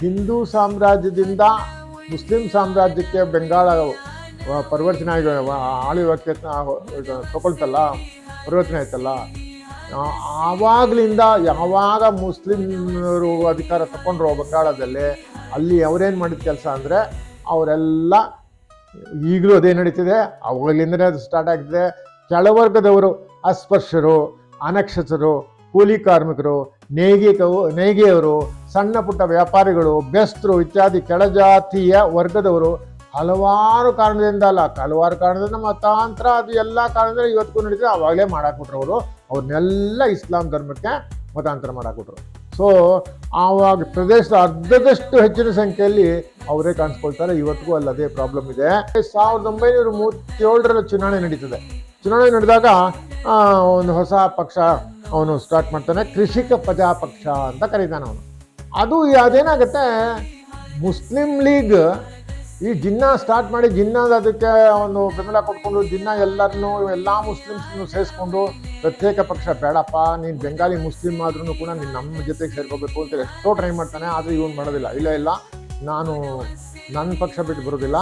ಹಿಂದೂ ಸಾಮ್ರಾಜ್ಯದಿಂದ ಮುಸ್ಲಿಂ ಸಾಮ್ರಾಜ್ಯಕ್ಕೆ ಬೆಂಗಾಳ ಪರಿವರ್ತನೆ ಆಗಿ ಆಳಿವಕ್ಕೆ ತಗೊಳ್ತಲ್ಲ, ಪರಿವರ್ತನೆ ಆಯ್ತಲ್ಲ ಆವಾಗಲಿಂದ ಯಾವಾಗ ಮುಸ್ಲಿಮರು ಅಧಿಕಾರ ತಗೊಂಡ್ರು ಬಂಗಾಳದಲ್ಲಿ, ಅಲ್ಲಿ ಅವರೇನು ಮಾಡಿದ ಕೆಲಸ ಅಂದರೆ ಅವರೆಲ್ಲ ಈಗಲೂ ಅದೇ ನಡೀತಿದೆ, ಅವಾಗಲಿಂದನೇ ಅದು ಸ್ಟಾರ್ಟ್ ಆಗ್ತಿದೆ. ಕೆಳವರ್ಗದವರು ಅಸ್ಪೃಶ್ಯರು ಅನಕ್ಷತರು ಕೂಲಿ ಕಾರ್ಮಿಕರು ನೇಗಿಕವು ನೇಯ್ಗೆಯವರು ಸಣ್ಣ ಪುಟ್ಟ ವ್ಯಾಪಾರಿಗಳು, ಬೆಸ್ತರು ಇತ್ಯಾದಿ ಕೆಳಜಾತಿಯ ವರ್ಗದವರು ಹಲವಾರು ಕಾರಣದಿಂದ ಅಲ್ಲ ಹಲವಾರು ಕಾರಣದಿಂದ ಮತಾಂತರ, ಅದು ಎಲ್ಲ ಕಾರಣದಿಂದ ಇವತ್ತಿಗೂ ನಡೀತಾರೆ ಅವಾಗಲೇ ಮಾಡಾಕ್ಬಿಟ್ರು ಅವರು. ಅವ್ರನ್ನೆಲ್ಲ ಇಸ್ಲಾಂ ಧರ್ಮಕ್ಕೆ ಮತಾಂತರ ಮಾಡಾಕ್ಬಿಟ್ರು. ಸೊ ಆವಾಗ ಪ್ರದೇಶದ ಅರ್ಧದಷ್ಟು ಹೆಚ್ಚಿನ ಸಂಖ್ಯೆಯಲ್ಲಿ ಅವರೇ ಕಾಣಿಸ್ಕೊಳ್ತಾರೆ. ಇವತ್ತಿಗೂ ಅಲ್ಲದೇ ಪ್ರಾಬ್ಲಮ್ ಇದೆ. ಸಾವಿರದ ಒಂಬೈನೂರ ಮೂವತ್ತೇಳರಲ್ಲಿ ಚುನಾವಣೆ ನಡೀತದೆ. ಚುನಾವಣೆ ನಡೆದಾಗ ಒಂದು ಹೊಸ ಪಕ್ಷ ಅವನು ಸ್ಟಾರ್ಟ್ ಮಾಡ್ತಾನೆ. ಕೃಷಿಕ ಪ್ರಜಾ ಪಕ್ಷ ಅಂತ ಕರೀತಾನೆ ಅವನು. ಅದು ಅದೇನಾಗುತ್ತೆ? ಮುಸ್ಲಿಂ ಲೀಗ್ ಈ ಜಿನ್ನ ಸ್ಟಾರ್ಟ್ ಮಾಡಿ, ಜಿನ್ನಾದ ಅದಕ್ಕೆ ಒಂದು ಬೆಂಬಲ ಕೊಟ್ಕೊಂಡು, ಜಿನ್ನ ಎಲ್ಲರನ್ನೂ, ಎಲ್ಲ ಮುಸ್ಲಿಮ್ಸ್ನು ಸೇರಿಸ್ಕೊಂಡು, ಪ್ರತ್ಯೇಕ ಪಕ್ಷ ಬೇಡಪ್ಪ, ನೀನು ಬೆಂಗಾಲಿ ಮುಸ್ಲಿಂ ಆದ್ರೂ ಕೂಡ ನೀನು ನಮ್ಮ ಜೊತೆಗೆ ಸೇರ್ಕೋಬೇಕು ಅಂತ ಎಷ್ಟೋ ಟ್ರೈ ಮಾಡ್ತಾನೆ, ಆದರೆ ಇವನು ಮಾಡೋದಿಲ್ಲ. ಇಲ್ಲ ಇಲ್ಲ, ನಾನು ನನ್ನ ಪಕ್ಷ ಬಿಟ್ಟು ಬರೋದಿಲ್ಲ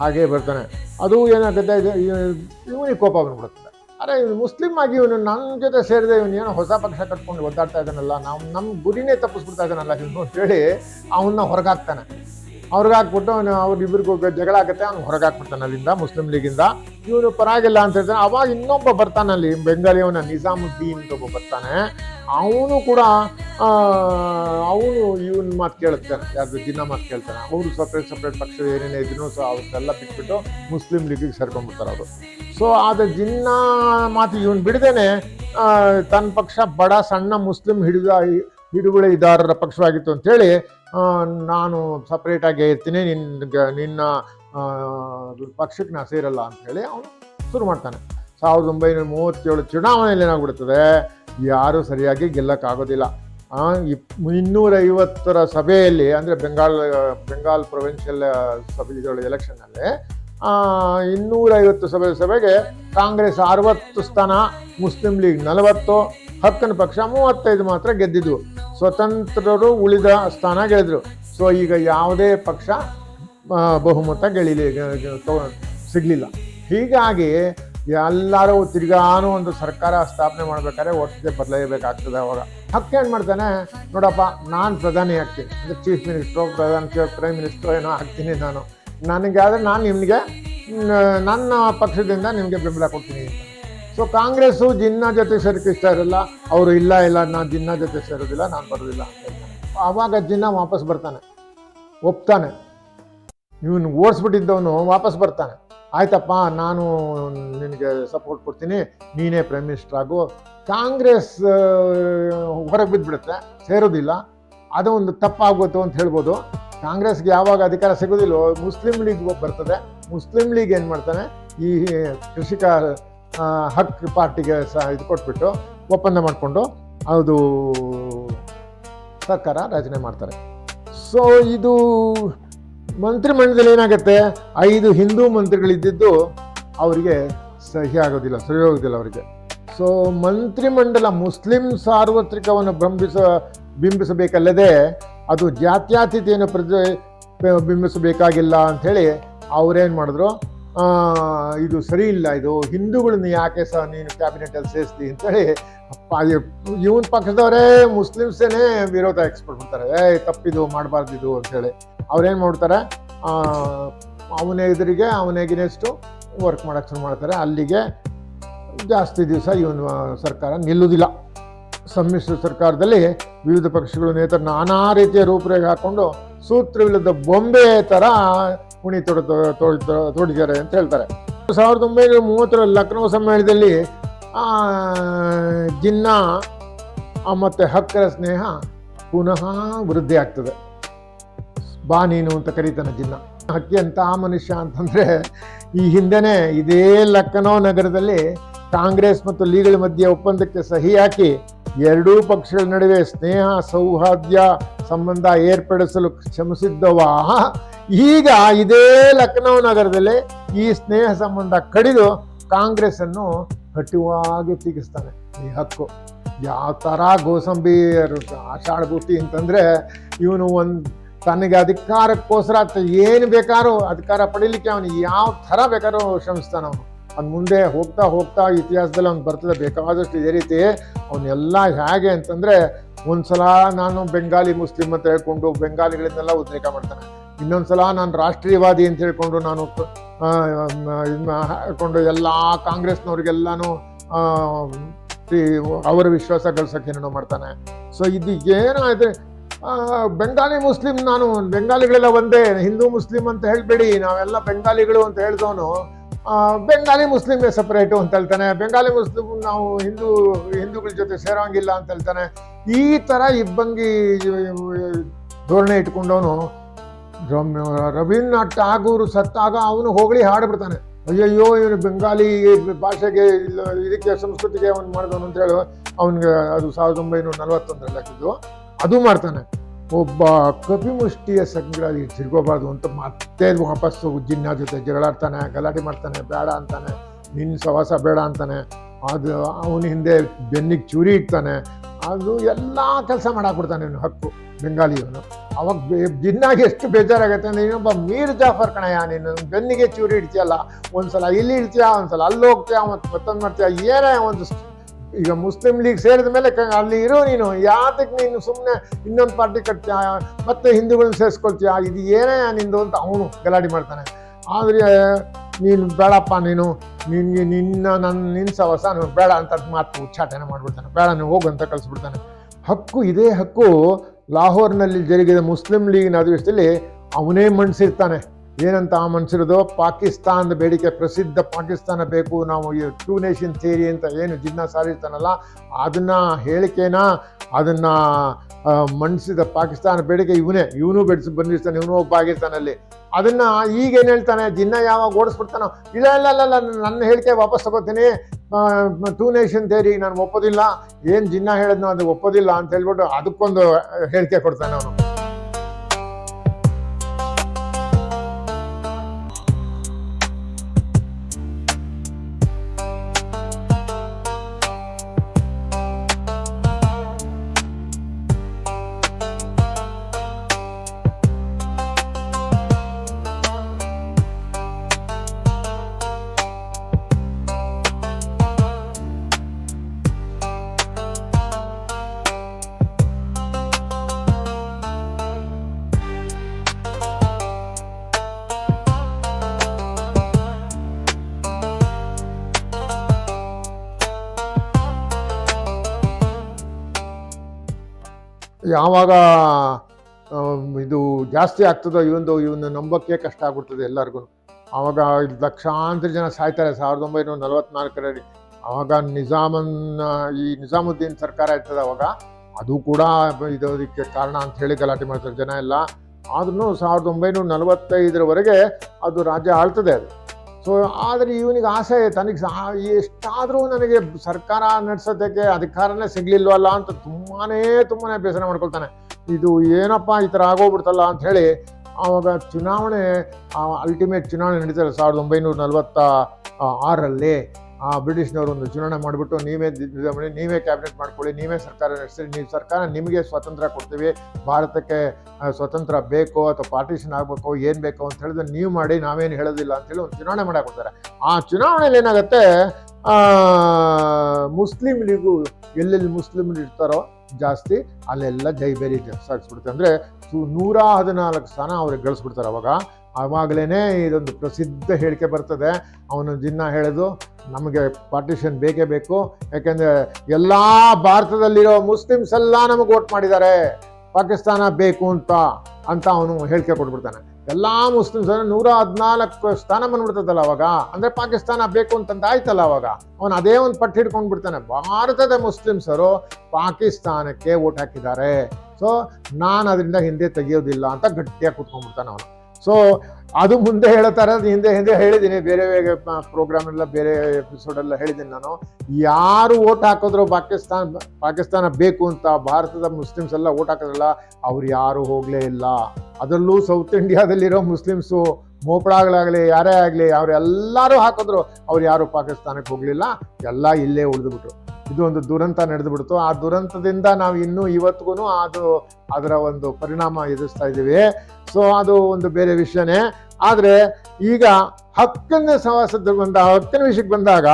ಹಾಗೇ ಬರ್ತಾನೆ. ಅದು ಏನಾಗುತ್ತೆ ಇವನಿಗೆ ಕೋಪ ಬಂದ್ಬಿಡುತ್ತೆ. ಅರೆ, ಇವನು ಮುಸ್ಲಿಂ ಆಗಿ ಇವನು ನನ್ನ ಜೊತೆ ಸೇರಿದೆ, ಇವನು ಏನೋ ಹೊಸ ಪಕ್ಷ ಕಟ್ಕೊಂಡು ಒದ್ದಾಡ್ತಾ ಇದ್ದಾನಲ್ಲ, ನಾವು ನಮ್ಮ ಗುರಿನೇ ತಪ್ಪಿಸ್ಬಿಡ್ತಾ ಇದ್ದಾನಲ್ಲ ಇವನು ಹೇಳಿ ಅವನ್ನ ಹೊರಗಾಕ್ತಾನೆ ಹಾಕ್ಬಿಟ್ಟು ಅವನು ಅವ್ರಿಬ್ರಿಗೂ ಜಗಳ ಆಗುತ್ತೆ, ಅವ್ನು ಹೊರಗಾಕ್ಬಿಡ್ತಾನೆ ಅಲ್ಲಿಂದ, ಮುಸ್ಲಿಂ ಲೀಗಿಂದ. ಇವನು ಪರವಾಗಿಲ್ಲ ಅಂತ ಹೇಳ್ತಾನೆ. ಅವಾಗ ಇನ್ನೊಬ್ಬ ಬರ್ತಾನೆ ಅಲ್ಲಿ, ಬೆಂಗಾಲಿ ಅವನ ನಿಜಾಮುದ್ದೀನ್ ಒಬ್ಬ ಬರ್ತಾನೆ. ಅವನು ಕೂಡ ಅವನು ಇವನ್ ಇವನ್ ಮಾತು ಕೇಳ್ತಾನೆ ಯಾರು ದಿನ ಮಾತು ಕೇಳ್ತಾನೆ. ಅವರು ಸಪ್ರೇಟ್ ಸಪ್ರೇಟ್ ಪಕ್ಷ ಏನೇನೇ ಇದ್ರು ಸೊ ಅವ್ರನ್ನೆಲ್ಲ ಬಿಟ್ಬಿಟ್ಟು ಮುಸ್ಲಿಂ ಲೀಗಿಗೆ ಸೇರ್ಕೊಂಡ್ಬಿಡ್ತಾರೆ ಅವರು. ಸೊ ಆದರೆ ಜಿನ್ನ ಮಾತು ಇವನು ಬಿಡದೇನೆ ತನ್ನ ಪಕ್ಷ ಬಡ, ಸಣ್ಣ ಮುಸ್ಲಿಂ ಹಿಡಿದ ಹಿಡುಗುಳ ಇದಾರರ ಪಕ್ಷವಾಗಿತ್ತು ಅಂಥೇಳಿ ನಾನು ಸಪ್ರೇಟಾಗಿ ಇರ್ತೀನಿ ನಿನ್ನ ಆ, ಪಕ್ಷಕ್ಕೆ ನಾನು ಸೇರಲ್ಲ ಅಂಥೇಳಿ ಅವನು ಶುರು ಮಾಡ್ತಾನೆ. ಸಾವಿರದ ಒಂಬೈನೂರ ಮೂವತ್ತೇಳು ಚುನಾವಣೆಯಲ್ಲಿ ಏನಾಗ್ಬಿಡ್ತದೆ ಯಾರೂ ಸರಿಯಾಗಿ ಗೆಲ್ಲಕ್ಕಾಗೋದಿಲ್ಲ. ಇಪ್ ಇನ್ನೂರೈವತ್ತರ ಸಭೆಯಲ್ಲಿ ಅಂದರೆ ಬೆಂಗಾಲ್ ಬೆಂಗಾಲ್ ಪ್ರೊವಿನ್ಷಿಯಲ್ ಸಭೆ ಇದರೊಳಗೆ ಎಲೆಕ್ಷನ್ನಲ್ಲಿ ಇನ್ನೂರೈವತ್ತು ಸಭೆ ಸಭೆಗೆ ಕಾಂಗ್ರೆಸ್ ಅರವತ್ತು ಸ್ಥಾನ ಮುಸ್ಲಿಂ ಲೀಗ್ ನಲವತ್ತು ಹಕ್ಕನ ಪಕ್ಷ ಮೂವತ್ತೈದು ಮಾತ್ರ ಗೆದ್ದಿದ್ವು ಸ್ವತಂತ್ರರು ಉಳಿದ ಸ್ಥಾನ ಗೆದ್ದರು ಸೊ ಈಗ ಯಾವುದೇ ಪಕ್ಷ ಬಹುಮತ ಗೆಳಿಲಿ ಸಿಗಲಿಲ್ಲ. ಹೀಗಾಗಿ ಎಲ್ಲರೂ ತಿರ್ಗಾನು ಒಂದು ಸರ್ಕಾರ ಸ್ಥಾಪನೆ ಮಾಡಬೇಕಾದ್ರೆ ಒಟ್ಟಿಗೆ ಬದಲಾಯಬೇಕಾಗ್ತದೆ ಅವಾಗ. ಹಕ್ಕ ಏನು ಮಾಡ್ತಾನೆ, ನೋಡಪ್ಪ, ನಾನು ಪ್ರಧಾನಿ ಆಗ್ತೀನಿ. ಅಂದರೆ ಚೀಫ್ ಮಿನಿಸ್ಟ್ರು ಪ್ರಧಾನ ಪ್ರೈಮ್ ಮಿನಿಸ್ಟ್ರು ಏನೋ ಆಗ್ತೀನಿ ನಾನು. ನನಗೆ ಆದರೆ ನಾನು ನಿಮಗೆ ನನ್ನ ಪಕ್ಷದಿಂದ ನಿಮಗೆ ಬೆಂಬಲ ಕೊಡ್ತೀನಿ ಸೊ ಕಾಂಗ್ರೆಸ್ಸು ಜಿನ್ನ ಜೊತೆ ಸೇರ್ಕಿಸ್ತಾ ಇರಲ್ಲ ಅವರು ಇಲ್ಲ ಇಲ್ಲ ನಾನು ಜಿನ್ನ ಜೊತೆ ಸೇರೋದಿಲ್ಲ ನಾನು ಬರೋದಿಲ್ಲ ಆವಾಗ ಜಿನ್ನ ವಾಪಸ್ ಬರ್ತಾನೆ ಒಪ್ತಾನೆ ಇವನು ಓಡಿಸ್ಬಿಟ್ಟಿದ್ದವನು ವಾಪಸ್ ಬರ್ತಾನೆ ಆಯ್ತಪ್ಪ ನಾನು ನಿನಗೆ ಸಪೋರ್ಟ್ ಕೊಡ್ತೀನಿ ನೀನೇ ಪ್ರೈಮ್ ಮಿನಿಸ್ಟರ್ ಆಗು ಕಾಂಗ್ರೆಸ್ ಹೊರಗೆ ಬಿದ್ದುಬಿಡುತ್ತೆ ಸೇರೋದಿಲ್ಲ ಅದು ಒಂದು ತಪ್ಪಾಗುತ್ತೋ ಅಂತ ಹೇಳ್ಬೋದು ಕಾಂಗ್ರೆಸ್ಗೆ ಯಾವಾಗ ಅಧಿಕಾರ ಸಿಗೋದಿಲ್ಲ ಮುಸ್ಲಿಂ ಲೀಗ್ ಬರ್ತದೆ ಮುಸ್ಲಿಂ ಲೀಗ್ ಏನು ಮಾಡ್ತಾನೆ ಈ ಕೃಷಿಕ ಆ, ಹಕ್ ಪಾರ್ಟಿಗೆ ಸಹ ಇದು ಕೊಟ್ಬಿಟ್ಟು ಒಪ್ಪಂದ ಮಾಡಿಕೊಂಡು ಅದು ಸರ್ಕಾರ ರಚನೆ ಮಾಡ್ತಾರೆ. ಸೊ ಇದು ಮಂತ್ರಿಮಂಡಲದಲ್ಲಿ ಏನಾಗುತ್ತೆ? ಐದು ಹಿಂದೂ ಮಂತ್ರಿಗಳಿದ್ದಿದ್ದು ಅವರಿಗೆ ಸಹಿ ಆಗೋದಿಲ್ಲ, ಸರಿ ಹೋಗೋದಿಲ್ಲ ಅವರಿಗೆ. ಸೊ ಮಂತ್ರಿಮಂಡಲ ಮುಸ್ಲಿಂ ಸಾರ್ವತ್ರಿಕವನ್ನು ಬಿಂಬಿಸ ಬಿಂಬಿಸಬೇಕಲ್ಲದೆ ಅದು ಜಾತ್ಯಾತೀತೆಯನ್ನು ಪ್ರತಿ ಬಿಂಬಿಸಬೇಕಾಗಿಲ್ಲ ಅಂಥೇಳಿ ಅವ್ರೇನು ಮಾಡಿದ್ರು? ಇದು ಸರಿ ಇಲ್ಲ, ಇದು ಹಿಂದೂಗಳನ್ನ ಯಾಕೆ ಸಹ ನೀನು ಕ್ಯಾಬಿನೆಟಲ್ಲಿ ಸೇರಿಸ್ತಿ ಅಂತೇಳಿ ಅಪ್ಪ ಇವನ್ ಪಕ್ಷದವರೇ ಮುಸ್ಲಿಮ್ಸೇನೆ ವಿರೋಧ ಎಕ್ಸ್ಪರ್ಟ್ ಮಾಡ್ತಾರೆ ಏ ತಪ್ಪಿದು, ಮಾಡಬಾರ್ದಿದು ಅಂತೇಳಿ ಅವ್ರೇನು ಮಾಡ್ತಾರೆ ಅವನ ಎದುರಿಗೆ ಅವನ ಎಗಿನೆಸ್ಟು ವರ್ಕ್ ಮಾಡೋಕ್ಕೆ ಶುರು ಮಾಡ್ತಾರೆ. ಅಲ್ಲಿಗೆ ಜಾಸ್ತಿ ದಿವಸ ಇವನು ಸರ್ಕಾರ ನಿಲ್ಲುವುದಿಲ್ಲ ಸಮ್ಮಿಶ್ರ ಸರ್ಕಾರದಲ್ಲಿ ವಿವಿಧ ಪಕ್ಷಗಳು ನೇತರ ನಾನಾ ರೀತಿಯ ರೂಪರೇಖೆ ಹಾಕೊಂಡು ಸೂತ್ರವಿಲ್ಲದ ಬೊಂಬೆ ಥರ ಕುಣಿ ತೊಡ ತೊಡಿದ್ದಾರೆ ಅಂತ ಹೇಳ್ತಾರೆ. ಸಾವಿರದ ಒಂಬೈನೂರ ಮೂವತ್ತರ ಲಕ್ನೋ ಸಮ್ಮೇಳನದಲ್ಲಿ ಜಿನ್ನಾ ಮತ್ತು ಹಕ್ಕರ ಸ್ನೇಹ ಪುನಃ ವೃದ್ಧಿ ಆಗ್ತದೆ. ಬಾ ನೀನು ಅಂತ ಕರೀತಾನೆ ಜಿನ್ನ. ಹಕ್ಕಿ ಅಂತ ಆ ಮನುಷ್ಯ ಅಂತಂದರೆ, ಈ ಹಿಂದೆ ಇದೇ ಲಖನೌ ನಗರದಲ್ಲಿ ಕಾಂಗ್ರೆಸ್ ಮತ್ತು ಲೀಗಳ ಮಧ್ಯೆ ಒಪ್ಪಂದಕ್ಕೆ ಸಹಿ ಹಾಕಿ ಎರಡೂ ಪಕ್ಷಗಳ ನಡುವೆ ಸ್ನೇಹ, ಸೌಹಾರ್ದ ಸಂಬಂಧ ಏರ್ಪಡಿಸಲು ಶ್ರಮಿಸಿದ್ದವ ಈಗ ಇದೇ ಲಖನೌ ನಗರದಲ್ಲಿ ಈ ಸ್ನೇಹ ಸಂಬಂಧ ಕಡಿದು ಕಾಂಗ್ರೆಸ್ ಅನ್ನು ಕಟುವಾಗಿ ತೀಗಿಸ್ತಾನೆ ಈ ಹಕ್ಕು. ಯಾವ ಥರ ಗೋಸಂಬಿ ಆಷಾಢಭೂತಿ ಅಂತಂದ್ರೆ ಇವನು ಒಂದು ತನಗೆ ಅಧಿಕಾರಕ್ಕೋಸ್ಕರ ಏನು ಬೇಕಾದ್ರೂ ಅಧಿಕಾರ ಪಡೀಲಿಕ್ಕೆ ಅವನು ಯಾವ ಥರ ಬೇಕಾದ್ರೂ ಶ್ರಮಿಸ್ತಾನೆ ಅವನು. ಅದು ಮುಂದೆ ಹೋಗ್ತಾ ಹೋಗ್ತಾ ಇತಿಹಾಸದಲ್ಲಿ ಅವ್ನು ಬರ್ತದೆ. ಬೇಕಾದಷ್ಟು ಇದೇ ರೀತಿ ಅವನ್ನೆಲ್ಲ ಹೇಗೆ ಅಂತಂದ್ರೆ ಒಂದ್ಸಲ ನಾನು ಬೆಂಗಾಲಿ ಮುಸ್ಲಿಮ್ ಅಂತ ಹೇಳ್ಕೊಂಡು ಬೆಂಗಾಲಿಗಳನ್ನೆಲ್ಲ ಉದ್ರೇಕ ಮಾಡ್ತಾನೆ. ಇನ್ನೊಂದ್ಸಲ ನಾನು ರಾಷ್ಟ್ರೀಯವಾದಿ ಅಂತ ಹೇಳ್ಕೊಂಡು ನಾನು ಹಾಕೊಂಡು ಎಲ್ಲ ಕಾಂಗ್ರೆಸ್ನವ್ರಿಗೆಲ್ಲಾನು ಅವರ ವಿಶ್ವಾಸ ಗಳಿಸೋಕೆ ಏನೇನೋ ಮಾಡ್ತಾನೆ. ಸೊ ಇದು ಏನಾಯ್ತು? ಬೆಂಗಾಲಿ ಮುಸ್ಲಿಂ ನಾನು, ಬೆಂಗಾಲಿಗಳೆಲ್ಲ ಒಂದೇ, ಹಿಂದೂ ಮುಸ್ಲಿಂ ಅಂತ ಹೇಳ್ಬೇಡಿ, ನಾವೆಲ್ಲ ಬೆಂಗಾಲಿಗಳು ಅಂತ ಹೇಳಿದವನು ಬೆಂಗಾಲಿ ಮುಸ್ಲಿಮೇ ಸಪರೇಟು ಅಂತ ಹೇಳ್ತಾನೆ. ಬೆಂಗಾಲಿ ಮುಸ್ಲಿಂ ನಾವು ಹಿಂದೂ, ಹಿಂದೂಗಳ ಜೊತೆ ಸೇರೋಂಗಿಲ್ಲ ಅಂತ ಹೇಳ್ತಾನೆ. ಈ ಥರ ಇಬ್ಬಂಗಿ ಧೋರಣೆ ಇಟ್ಕೊಂಡವನು ರವೀಂದ್ರನಾಥ್ ಟಾಗೂರ್ ಸತ್ತಾಗ ಅವನು ಹೋಗಲಿ ಹಾಡ್ಬಿಡ್ತಾನೆ ಅಯ್ಯಯ್ಯೋ, ಇವನು ಬೆಂಗಾಲಿ ಭಾಷೆಗೆ ಇಲ್ಲ, ಇದಕ್ಕೆ ಸಂಸ್ಕೃತಿಗೆ ಅವನು ಮಾಡಿದವನು ಅಂತ ಹೇಳಿ. ಅವನಿಗೆ ಅದು ಸಾವಿರದ ಒಂಬೈನೂರ ನಲವತ್ತೊಂದರಲ್ಲಿ ಹಾಕಿದ್ದು. ಅದು ಮಾಡ್ತಾನೆ. ಒಬ್ಬ ಕಪಿಮುಷ್ಟಿಯ ಸಂಗ್ರಹ ತಿರ್ಗೋಬಾರ್ದು ಅಂತ ಮತ್ತೆ ವಾಪಸ್ಸು ಜಿನ್ನ ಜೊತೆ ಜಗಳಾಡ್ತಾನೆ, ಗಲಾಟೆ ಮಾಡ್ತಾನೆ, ಬೇಡ ಅಂತಾನೆ, ನಿನ್ನ ಸವಾಸ ಬೇಡ ಅಂತಾನೆ. ಅದು ಅವನ ಹಿಂದೆ ಬೆನ್ನಿಗೆ ಚೂರಿ ಇಡ್ತಾನೆ. ಅದು ಎಲ್ಲ ಕೆಲಸ ಮಾಡಾಕ್ಬಿಡ್ತಾನೆ ಇವನು ಹಕ್ಕು, ಬೆಂಗಾಲಿಯವನು. ಅವಾಗ ಜಿನ್ನಾಗಿ ಎಷ್ಟು ಬೇಜಾರಾಗುತ್ತೆ ಅಂದರೆ, ಇನ್ನೊಬ್ಬ ಮೀರ್ ಜಾಫರ್ ಕಣಯ್ಯ, ನೀನು ಬೆನ್ನಿಗೆ ಚೂರಿ ಇಡ್ತೀಯಲ್ಲ, ಒಂದ್ಸಲ ಇಲ್ಲಿ ಇಡ್ತೀಯ, ಒಂದ್ಸಲ ಅಲ್ಲಿ ಹೋಗ್ತೀಯ, ಮತ್ತೆ ಮತ್ತೊಂದು ಮಾಡ್ತೀಯ, ಏನೇ ಒಂದು ಈಗ ಮುಸ್ಲಿಂ ಲೀಗ್ ಸೇರಿದ ಮೇಲೆ ಅಲ್ಲಿ ಇರೋ ನೀನು ಯಾತಕ್ಕೆ ನೀನು ಸುಮ್ಮನೆ ಇನ್ನೊಂದು ಪಾರ್ಟಿ ಕಟ್ತೀಯ, ಮತ್ತೆ ಹಿಂದೂಗಳನ್ನ ಸೇರಿಸ್ಕೊಳ್ತೀಯ, ಇದು ಏನೇ ನಿಂದು ಅಂತ ಅವನು ಗಲಾಟೆ ಮಾಡ್ತಾನೆ. ಆದರೆ ನೀನು ಬೇಡಪ್ಪ ನೀನು, ನಿನ್ಗೆ ನಿನ್ನ ನನ್ನ ನಿನ್ನ ಸವಸ ಬೇಡ ಅಂತ ಮಾತು ಉಚ್ಚಾಟನೆ ಮಾಡಿಬಿಡ್ತಾನೆ. ಬೇಡ ನೀವು ಹೋಗು ಅಂತ ಕಳಿಸ್ಬಿಡ್ತಾನೆ. ಹಕ್ಕು ಇದೇ ಹಕ್ಕು ಲಾಹೋರ್ನಲ್ಲಿ ಜರುಗಿದ ಮುಸ್ಲಿಂ ಲೀಗಿನ ಅಧಿವೇಶದಲ್ಲಿ ಅವನೇ ಮಣಿಸಿರ್ತಾನೆ ಏನಂತ ಆ ಮನ್ಸಿರೋದು? ಪಾಕಿಸ್ತಾನದ ಬೇಡಿಕೆ ಪ್ರಸಿದ್ಧ ಪಾಕಿಸ್ತಾನ ಬೇಕು, ನಾವು ಈ ಟೂ ನೇಷನ್ ಥಿಯರಿ ಅಂತ ಏನು ಜಿನ್ನ ಸಾರಿರ್ತಾನಲ್ಲ, ಅದನ್ನ ಹೇಳಿಕೆನ ಅದನ್ನ ಮಣಿಸಿದ ಪಾಕಿಸ್ತಾನ ಬೇಡಿಕೆ ಇವನೇ. ಇವನು ಬೆಳೆಸಿ ಬಂದಿರ್ತಾನೆ, ಇವನು ಒಬ್ಬ ಆಗಿರ್ತಾನೆ ಅಲ್ಲಿ. ಅದನ್ನ ಈಗ ಏನು ಹೇಳ್ತಾನೆ? ಜಿನ್ನ ಯಾವಾಗ ಓಡಿಸ್ಬಿಡ್ತಾನೋ? ಇಲ್ಲ ಇಲ್ಲ ಇಲ್ಲ ಇಲ್ಲ, ನನ್ನ ಹೇಳಿಕೆ ವಾಪಸ್ ತಗೋತೀನಿ. ಟೂ ನೇಷನ್ ಥೇರಿ ನಾನು ಒಪ್ಪೋದಿಲ್ಲ. ಏನು ಜಿನ್ನ ಹೇಳಿದ್ನೋ ಅದು ಒಪ್ಪೋದಿಲ್ಲ ಅಂತ ಹೇಳ್ಬಿಟ್ಟು ಅದಕ್ಕೊಂದು ಹೇಳಿಕೆ ಕೊಡ್ತಾನೆ ಅವನು. ಯಾವಾಗ ಇದು ಜಾಸ್ತಿ ಆಗ್ತದೋ ಇವೊಂದು ಇವನ್ನ ನಂಬೋಕ್ಕೆ ಕಷ್ಟ ಆಗ್ಬಿಡ್ತದೆ ಎಲ್ಲರಿಗೂ. ಆವಾಗ ಲಕ್ಷಾಂತರ ಜನ ಸಾಯ್ತಾರೆ, ಸಾವಿರದ ಒಂಬೈನೂರ ನಲವತ್ನಾಲ್ಕರಲ್ಲಿ. ಆವಾಗ ನಿಜಾಮನ್ನ ಈ ನಿಜಾಮುದ್ದೀನ್ ಸರ್ಕಾರ ಇರ್ತದೆ ಅವಾಗ. ಅದು ಕೂಡ ಇದಕ್ಕೆ ಕಾರಣ ಅಂತ ಹೇಳಿ ಗಲಾಟೆ ಮಾಡ್ತಾರೆ ಜನ ಎಲ್ಲ. ಆದ್ರೂ ಸಾವಿರದ ಒಂಬೈನೂರ ನಲವತ್ತೈದರವರೆಗೆ ಅದು ರಾಜ್ಯ ಆಳ್ತದೆ ಅದು. ಸೊ ಆದರೆ ಇವನಿಗೆ ಆಸೆ ತನಗೆ ಸಾ ಎಷ್ಟಾದರೂ ನನಗೆ ಸರ್ಕಾರ ನಡೆಸೋದಕ್ಕೆ ಅಧಿಕಾರನೇ ಸಿಗ್ಲಿಲ್ವಲ್ಲ ಅಂತ ತುಂಬಾನೇ ತುಂಬಾನೇ ಬೇಸರ ಮಾಡ್ಕೊಳ್ತಾನೆ. ಇದು ಏನಪ್ಪ ಈ ಥರ ಆಗೋಗ್ಬಿಡ್ತಲ್ಲ ಅಂತ ಹೇಳಿ ಆವಾಗ ಚುನಾವಣೆ ಅಲ್ಟಿಮೇಟ್ ಚುನಾವಣೆ ನಡೀತಾರೆ ಸಾವಿರದ ಒಂಬೈನೂರ ನಲವತ್ತ ಆರರಲ್ಲಿ ಆ ಬ್ರಿಟಿಷ್ನವರು ಒಂದು ಚುನಾವಣೆ ಮಾಡಿಬಿಟ್ಟು ನೀವೇ ಮಾಡಿ, ನೀವೇ ಕ್ಯಾಬಿನೆಟ್ ಮಾಡ್ಕೊಳ್ಳಿ ನೀವೇ ಸರ್ಕಾರ ನಡೆಸಿ ನೀವು ಸರ್ಕಾರ ನಿಮಗೆ ಸ್ವಾತಂತ್ರ್ಯ ಕೊಡ್ತೀವಿ ಭಾರತಕ್ಕೆ ಸ್ವಾತಂತ್ರ್ಯ ಸ್ವತಂತ್ರ ಬೇಕು ಅಥವಾ ಪಾರ್ಟಿಷನ್ ಆಗಬೇಕು ಏನು ಬೇಕೋ ಅಂತ ಹೇಳಿದ್ರೆ ನೀವು ಮಾಡಿ ನಾವೇನು ಹೇಳೋದಿಲ್ಲ ಅಂತೇಳಿ ಒಂದು ಚುನಾವಣೆ ಮಾಡಕ್ಕೆ ಕೊಡ್ತಾರೆ ಆ ಚುನಾವಣೆಯಲ್ಲಿ ಏನಾಗುತ್ತೆ ಮುಸ್ಲಿಂ ಲೀಗು ಎಲ್ಲೆಲ್ಲಿ ಮುಸ್ಲಿಮ್ರು ಇರ್ತಾರೋ ಜಾಸ್ತಿ ಅಲ್ಲೆಲ್ಲ ಜೈಬೇರಿ ಸಾಗಿಸ್ಬಿಡುತ್ತೆ ಅಂದರೆ ಸು ನೂರ ಹದಿನಾಲ್ಕು ಸ್ಥಾನ ಅವ್ರಿಗೆ ಗಳಿಸ್ಬಿಡ್ತಾರೆ ಅವಾಗ. ಆವಾಗಲೇ ಇದೊಂದು ಪ್ರಸಿದ್ಧ ಹೇಳಿಕೆ ಬರ್ತದೆ. ಅವನು ಜಿನ್ನ ಹೇಳೋದು ನಮಗೆ ಪಾರ್ಟಿಷನ್ ಬೇಕೇ ಬೇಕು. ಯಾಕೆಂದರೆ ಎಲ್ಲ ಭಾರತದಲ್ಲಿರೋ ಮುಸ್ಲಿಮ್ಸ್ ಎಲ್ಲ ನಮಗೆ ವೋಟ್ ಮಾಡಿದ್ದಾರೆ. ಪಾಕಿಸ್ತಾನ ಬೇಕು ಅಂತ ಅಂತ ಅವನು ಹೇಳಿಕೆ ಕೊಟ್ಬಿಡ್ತಾನೆ. ಎಲ್ಲ ಮುಸ್ಲಿಮ್ಸ್ ಅಂದ್ರೆ ನೂರ ಹದಿನಾಲ್ಕು ಸ್ಥಾನ ಬಂದ್ಬಿಡ್ತದಲ್ಲ ಅವಾಗ? ಅಂದ್ರೆ ಪಾಕಿಸ್ತಾನ ಬೇಕು ಅಂತಂತ ಆಯ್ತಲ್ಲ ಅವಾಗ? ಅವನು ಅದೇ ಒಂದು ಪಟ್ಟು ಹಿಡ್ಕೊಂಡು ಬಿಡ್ತಾನೆ. ಭಾರತದ ಮುಸ್ಲಿಮ್ಸರು ಪಾಕಿಸ್ತಾನಕ್ಕೆ ವೋಟ್ ಹಾಕಿದ್ದಾರೆ. ಸೊ ನಾನು ಅದರಿಂದ ಹಿಂದೆ ತೆಗಿಯೋದಿಲ್ಲ ಅಂತ ಗಟ್ಟಿಯಾಗಿ ಕುತ್ಕೊಂಡ್ಬಿಡ್ತಾನೆ ಅವನು. ಸೊ ಅದು ಮುಂದೆ ಹೇಳ್ತಾರೆ ಹಿಂದೆ ಹಿಂದೆ ಹೇಳಿದ್ದೀನಿ. ಬೇರೆ ಬೇರೆ ಪ್ರೋಗ್ರಾಮ್ ಎಲ್ಲ, ಬೇರೆ ಎಪಿಸೋಡ್ ಎಲ್ಲ ಹೇಳಿದ್ದೀನಿ ನಾನು. ಯಾರು ಓಟ್ ಹಾಕಿದ್ರು ಪಾಕಿಸ್ತಾನ ಪಾಕಿಸ್ತಾನ ಬೇಕು ಅಂತ, ಭಾರತದ ಮುಸ್ಲಿಮ್ಸ್ ಎಲ್ಲ ಓಟ್ ಹಾಕಿದ್ರಲ್ಲ, ಅವ್ರು ಯಾರು ಹೋಗಲೇ ಇಲ್ಲ. ಅದರಲ್ಲೂ ಸೌತ್ ಇಂಡಿಯಾದಲ್ಲಿರೋ ಮುಸ್ಲಿಮ್ಸು, ಮೋಪಳಗಳಾಗಲಿ, ಯಾರೇ ಆಗಲಿ ಅವರೆಲ್ಲರೂ ಹಾಕಿದ್ರು, ಅವ್ರು ಯಾರು ಪಾಕಿಸ್ತಾನಕ್ಕೆ ಹೋಗಲಿಲ್ಲ. ಎಲ್ಲ ಇಲ್ಲೇ ಉಳಿದುಬಿಟ್ರು. ಇದು ಒಂದು ದುರಂತ ನಡೆದುಬಿಡ್ತು. ಆ ದುರಂತದಿಂದ ನಾವು ಇನ್ನೂ ಇವತ್ತಿಗೂ ಅದು ಅದರ ಒಂದು ಪರಿಣಾಮ ಎದುರಿಸ್ತಾ ಇದ್ದೀವಿ. ಸೊ ಅದು ಒಂದು ಬೇರೆ ವಿಷಯನೇ. ಆದರೆ ಈಗ ಹಕ್ಕನ್ನು ಸವಾಸದ ಬಂದ ಹಕ್ಕಿನ ವಿಷಯಕ್ಕೆ ಬಂದಾಗ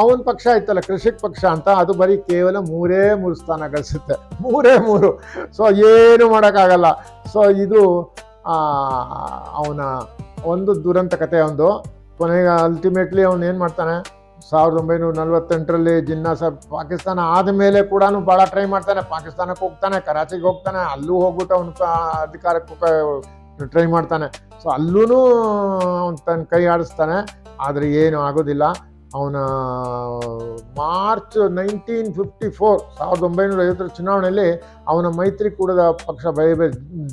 ಅವನ ಪಕ್ಷ ಇತ್ತಲ್ಲ ಕೃಷಿಕ್ ಪಕ್ಷ ಅಂತ, ಅದು ಬರೀ ಕೇವಲ ಮೂರೇ ಮೂರು ಸ್ಥಾನ ಗಳಿಸುತ್ತೆ. ಮೂರೇ ಮೂರು. ಸೊ ಏನು ಮಾಡೋಕ್ಕಾಗಲ್ಲ. ಸೊ ಇದು ಅವನ ಒಂದು ದುರಂತ ಕತೆ ಒಂದು. ಕೊನೆಗೆ ಅಲ್ಟಿಮೇಟ್ಲಿ ಅವನು ಏನು ಮಾಡ್ತಾನೆ? ಸಾವಿರದ ಒಂಬೈನೂರ ನಲ್ವತ್ತೆಂಟರಲ್ಲಿ ಜಿನ್ನಾ ಪಾಕಿಸ್ತಾನ ಆದಮೇಲೆ ಕೂಡ ಭಾಳ ಟ್ರೈ ಮಾಡ್ತಾನೆ. ಪಾಕಿಸ್ತಾನಕ್ಕೆ ಹೋಗ್ತಾನೆ, ಕರಾಚಿಗೆ ಹೋಗ್ತಾನೆ, ಅಲ್ಲೂ ಹೋಗ್ಬಿಟ್ಟು ಅವನು ಅಧಿಕಾರಕ್ಕೆ ಟ್ರೈ ಮಾಡ್ತಾನೆ. ಸೊ ಅಲ್ಲೂ ಅವನು ತನ್ನ ಕೈ ಆಡಿಸ್ತಾನೆ. ಆದರೆ ಏನು ಆಗೋದಿಲ್ಲ. ಅವನ ಮಾರ್ಚ್ ನೈನ್ಟೀನ್ ಫಿಫ್ಟಿ ಫೋರ್ ಸಾವಿರದ ಒಂಬೈನೂರ ಐವತ್ತರ ಚುನಾವಣೆಯಲ್ಲಿ ಅವನ ಮೈತ್ರಿಕೂಟದ ಪಕ್ಷ ಬೈಬೆ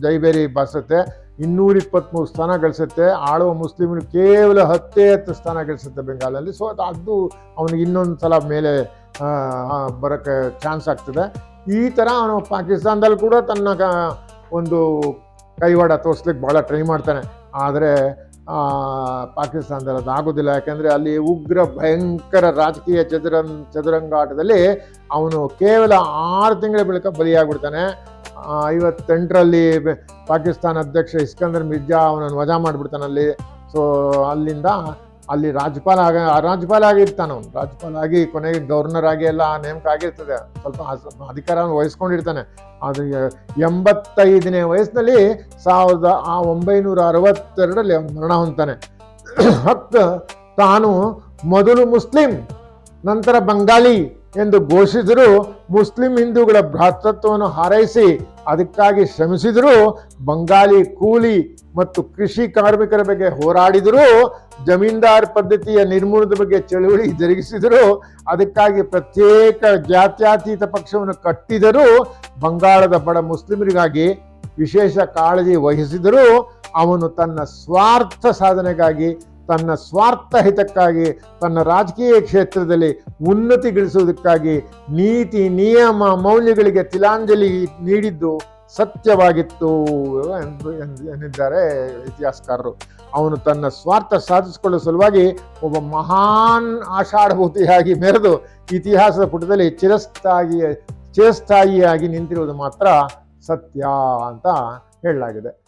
ಜೈಬೇರಿ ಬಾಸುತ್ತೆ ಇನ್ನೂರ ಇಪ್ಪತ್ತ್ಮೂರು ಸ್ಥಾನ ಗಳಿಸುತ್ತೆ. ಆಳುವ ಮುಸ್ಲಿಮರು ಕೇವಲ ಹತ್ತೇ ಹತ್ತು ಸ್ಥಾನ ಗಳಿಸುತ್ತೆ ಬೆಂಗಾಲಲ್ಲಿ. ಸೊ ಅದು ಅದು ಅವನಿಗೆ ಇನ್ನೊಂದು ಸಲ ಮೇಲೆ ಬರೋಕ್ಕೆ ಚಾನ್ಸ್ ಆಗ್ತದೆ. ಈ ಥರ ಅವನು ಪಾಕಿಸ್ತಾನದಲ್ಲಿ ಕೂಡ ತನ್ನ ಒಂದು ಕೈವಾಡ ತೋರಿಸ್ಲಿಕ್ಕೆ ಭಾಳ ಟ್ರೈ ಮಾಡ್ತಾನೆ. ಆದರೆ ಪಾಕಿಸ್ತಾನದಲ್ಲಿ ಅದು ಆಗೋದಿಲ್ಲ. ಯಾಕೆಂದರೆ ಅಲ್ಲಿ ಉಗ್ರ ಭಯಂಕರ ರಾಜಕೀಯ ಚದುರಂ, ಚದುರಂಗಾಟದಲ್ಲಿ ಅವನು ಕೇವಲ ಆರು ತಿಂಗಳ ಬಳಿಕ ಬಲಿಯಾಗ್ಬಿಡ್ತಾನೆ. ಐವತ್ತೆಂಟರಲ್ಲಿ ಪಾಕಿಸ್ತಾನ ಅಧ್ಯಕ್ಷ ಇಸ್ಕಂದರ್ ಮಿರ್ಜಾ ಅವನನ್ನು ವಜಾ ಮಾಡಿಬಿಡ್ತಾನೆ ಅಲ್ಲಿ. ಸೊ ಅಲ್ಲಿಂದ ಅಲ್ಲಿ ರಾಜ್ಯಪಾಲ ಆಗ ರಾಜ್ಯಪಾಲ ಆಗಿರ್ತಾನೆ ಅವನು. ರಾಜ್ಯಪಾಲ ಆಗಿ ಕೊನೆಗೆ ಗವರ್ನರ್ ಆಗಿ ಎಲ್ಲ ನೇಮಕ ಆಗಿರ್ತದೆ. ಸ್ವಲ್ಪ ಅಧಿಕಾರವನ್ನು ವಹಿಸ್ಕೊಂಡಿರ್ತಾನೆ. ಅದು ಎಂಬತ್ತೈದನೇ ವಯಸ್ಸಿನಲ್ಲಿ ಸಾವಿರದ, ಆ ಒಂಬೈನೂರ ಅರವತ್ತೆರಡರಲ್ಲಿ ಮರಣ ಹೊಂತಾನೆ ಹತ್ತು ತಾನು ಮೊದಲು ಮುಸ್ಲಿಂ, ನಂತರ ಬಂಗಾಳಿ. ಎಂದು ಘೋಷಿಸಿದರೂ ಮುಸ್ಲಿಂ ಹಿಂದೂಗಳ ಭ್ರಾತೃತ್ವವನ್ನು ಹಾರೈಸಿ ಅದಕ್ಕಾಗಿ ಶ್ರಮಿಸಿದರೂ ಬಂಗಾಳಿ ಕೂಲಿ ಮತ್ತು ಕೃಷಿ ಕಾರ್ಮಿಕರ ಬಗ್ಗೆ ಹೋರಾಡಿದರೂ ಜಮೀನ್ದಾರ್ ಪದ್ಧತಿಯ ನಿರ್ಮೂಲದ ಬಗ್ಗೆ ಚಳುವಳಿ ಜರುಗಿಸಿದರೂ ಅದಕ್ಕಾಗಿ ಪ್ರತ್ಯೇಕ ಜಾತ್ಯಾತೀತ ಪಕ್ಷವನ್ನು ಕಟ್ಟಿದರೂ ಬಂಗಾಳದ ಬಡ ಮುಸ್ಲಿಮರಿಗಾಗಿ ವಿಶೇಷ ಕಾಳಜಿ ವಹಿಸಿದರೂ ಅವನು ತನ್ನ ಸ್ವಾರ್ಥ ಸಾಧನೆಗಾಗಿ ತನ್ನ ಸ್ವಾರ್ಥ ಹಿತಕ್ಕಾಗಿ, ತನ್ನ ರಾಜಕೀಯ ಕ್ಷೇತ್ರದಲ್ಲಿ ಉನ್ನತಿ ಗಳಿಸುವುದಕ್ಕಾಗಿ ನೀತಿ, ನಿಯಮ, ಮೌಲ್ಯಗಳಿಗೆ ತಿಲಾಂಜಲಿ ನೀಡಿದ್ದು ಸತ್ಯವಾಗಿತ್ತು ಎಂದು- ಎಂದಿದ್ದಾರೆ ಇತಿಹಾಸಕಾರರು. ಅವನು ತನ್ನ ಸ್ವಾರ್ಥ ಸಾಧಿಸಿಕೊಳ್ಳುವ ಸಲುವಾಗಿ ಒಬ್ಬ ಮಹಾನ್ ಆಷಾಢಭೂತಿಯಾಗಿ ಮೆರೆದು ಇತಿಹಾಸದ ಪುಟದಲ್ಲಿ ಚಿರಸ್ಥಾಯಿ, ಚಿರಸ್ಥಾಯಿಯಾಗಿ ನಿಂತಿರುವುದು ಮಾತ್ರ ಸತ್ಯ ಅಂತ ಹೇಳಲಾಗಿದೆ.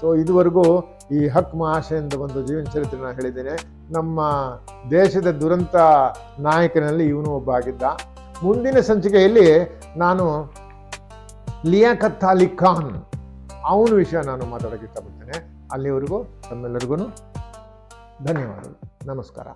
ಸೊ ಇದುವರೆಗೂ ಈ ಹಕ್ ಮಹಾಶಯಂದ ಒಂದು ಜೀವನ ಚರಿತ್ರೆ ಹೇಳಿದ್ದೇನೆ. ನಮ್ಮ ದೇಶದ ದುರಂತ ನಾಯಕನಲ್ಲಿ ಇವನು ಒಬ್ಬ ಆಗಿದ್ದ. ಮುಂದಿನ ಸಂಚಿಕೆಯಲ್ಲಿ ನಾನು ಲಿಯಾಖತ್ ಅಲಿ ಖಾನ್ ಅವನ ವಿಷಯ ನಾನು ಮಾತಾಡೋಕ್ಕೆ ಇಷ್ಟಪಡ್ತೇನೆ. ಅಲ್ಲಿವರೆಗೂ ತಮ್ಮೆಲ್ಲರಿಗೂ ಧನ್ಯವಾದಗಳು. ನಮಸ್ಕಾರ.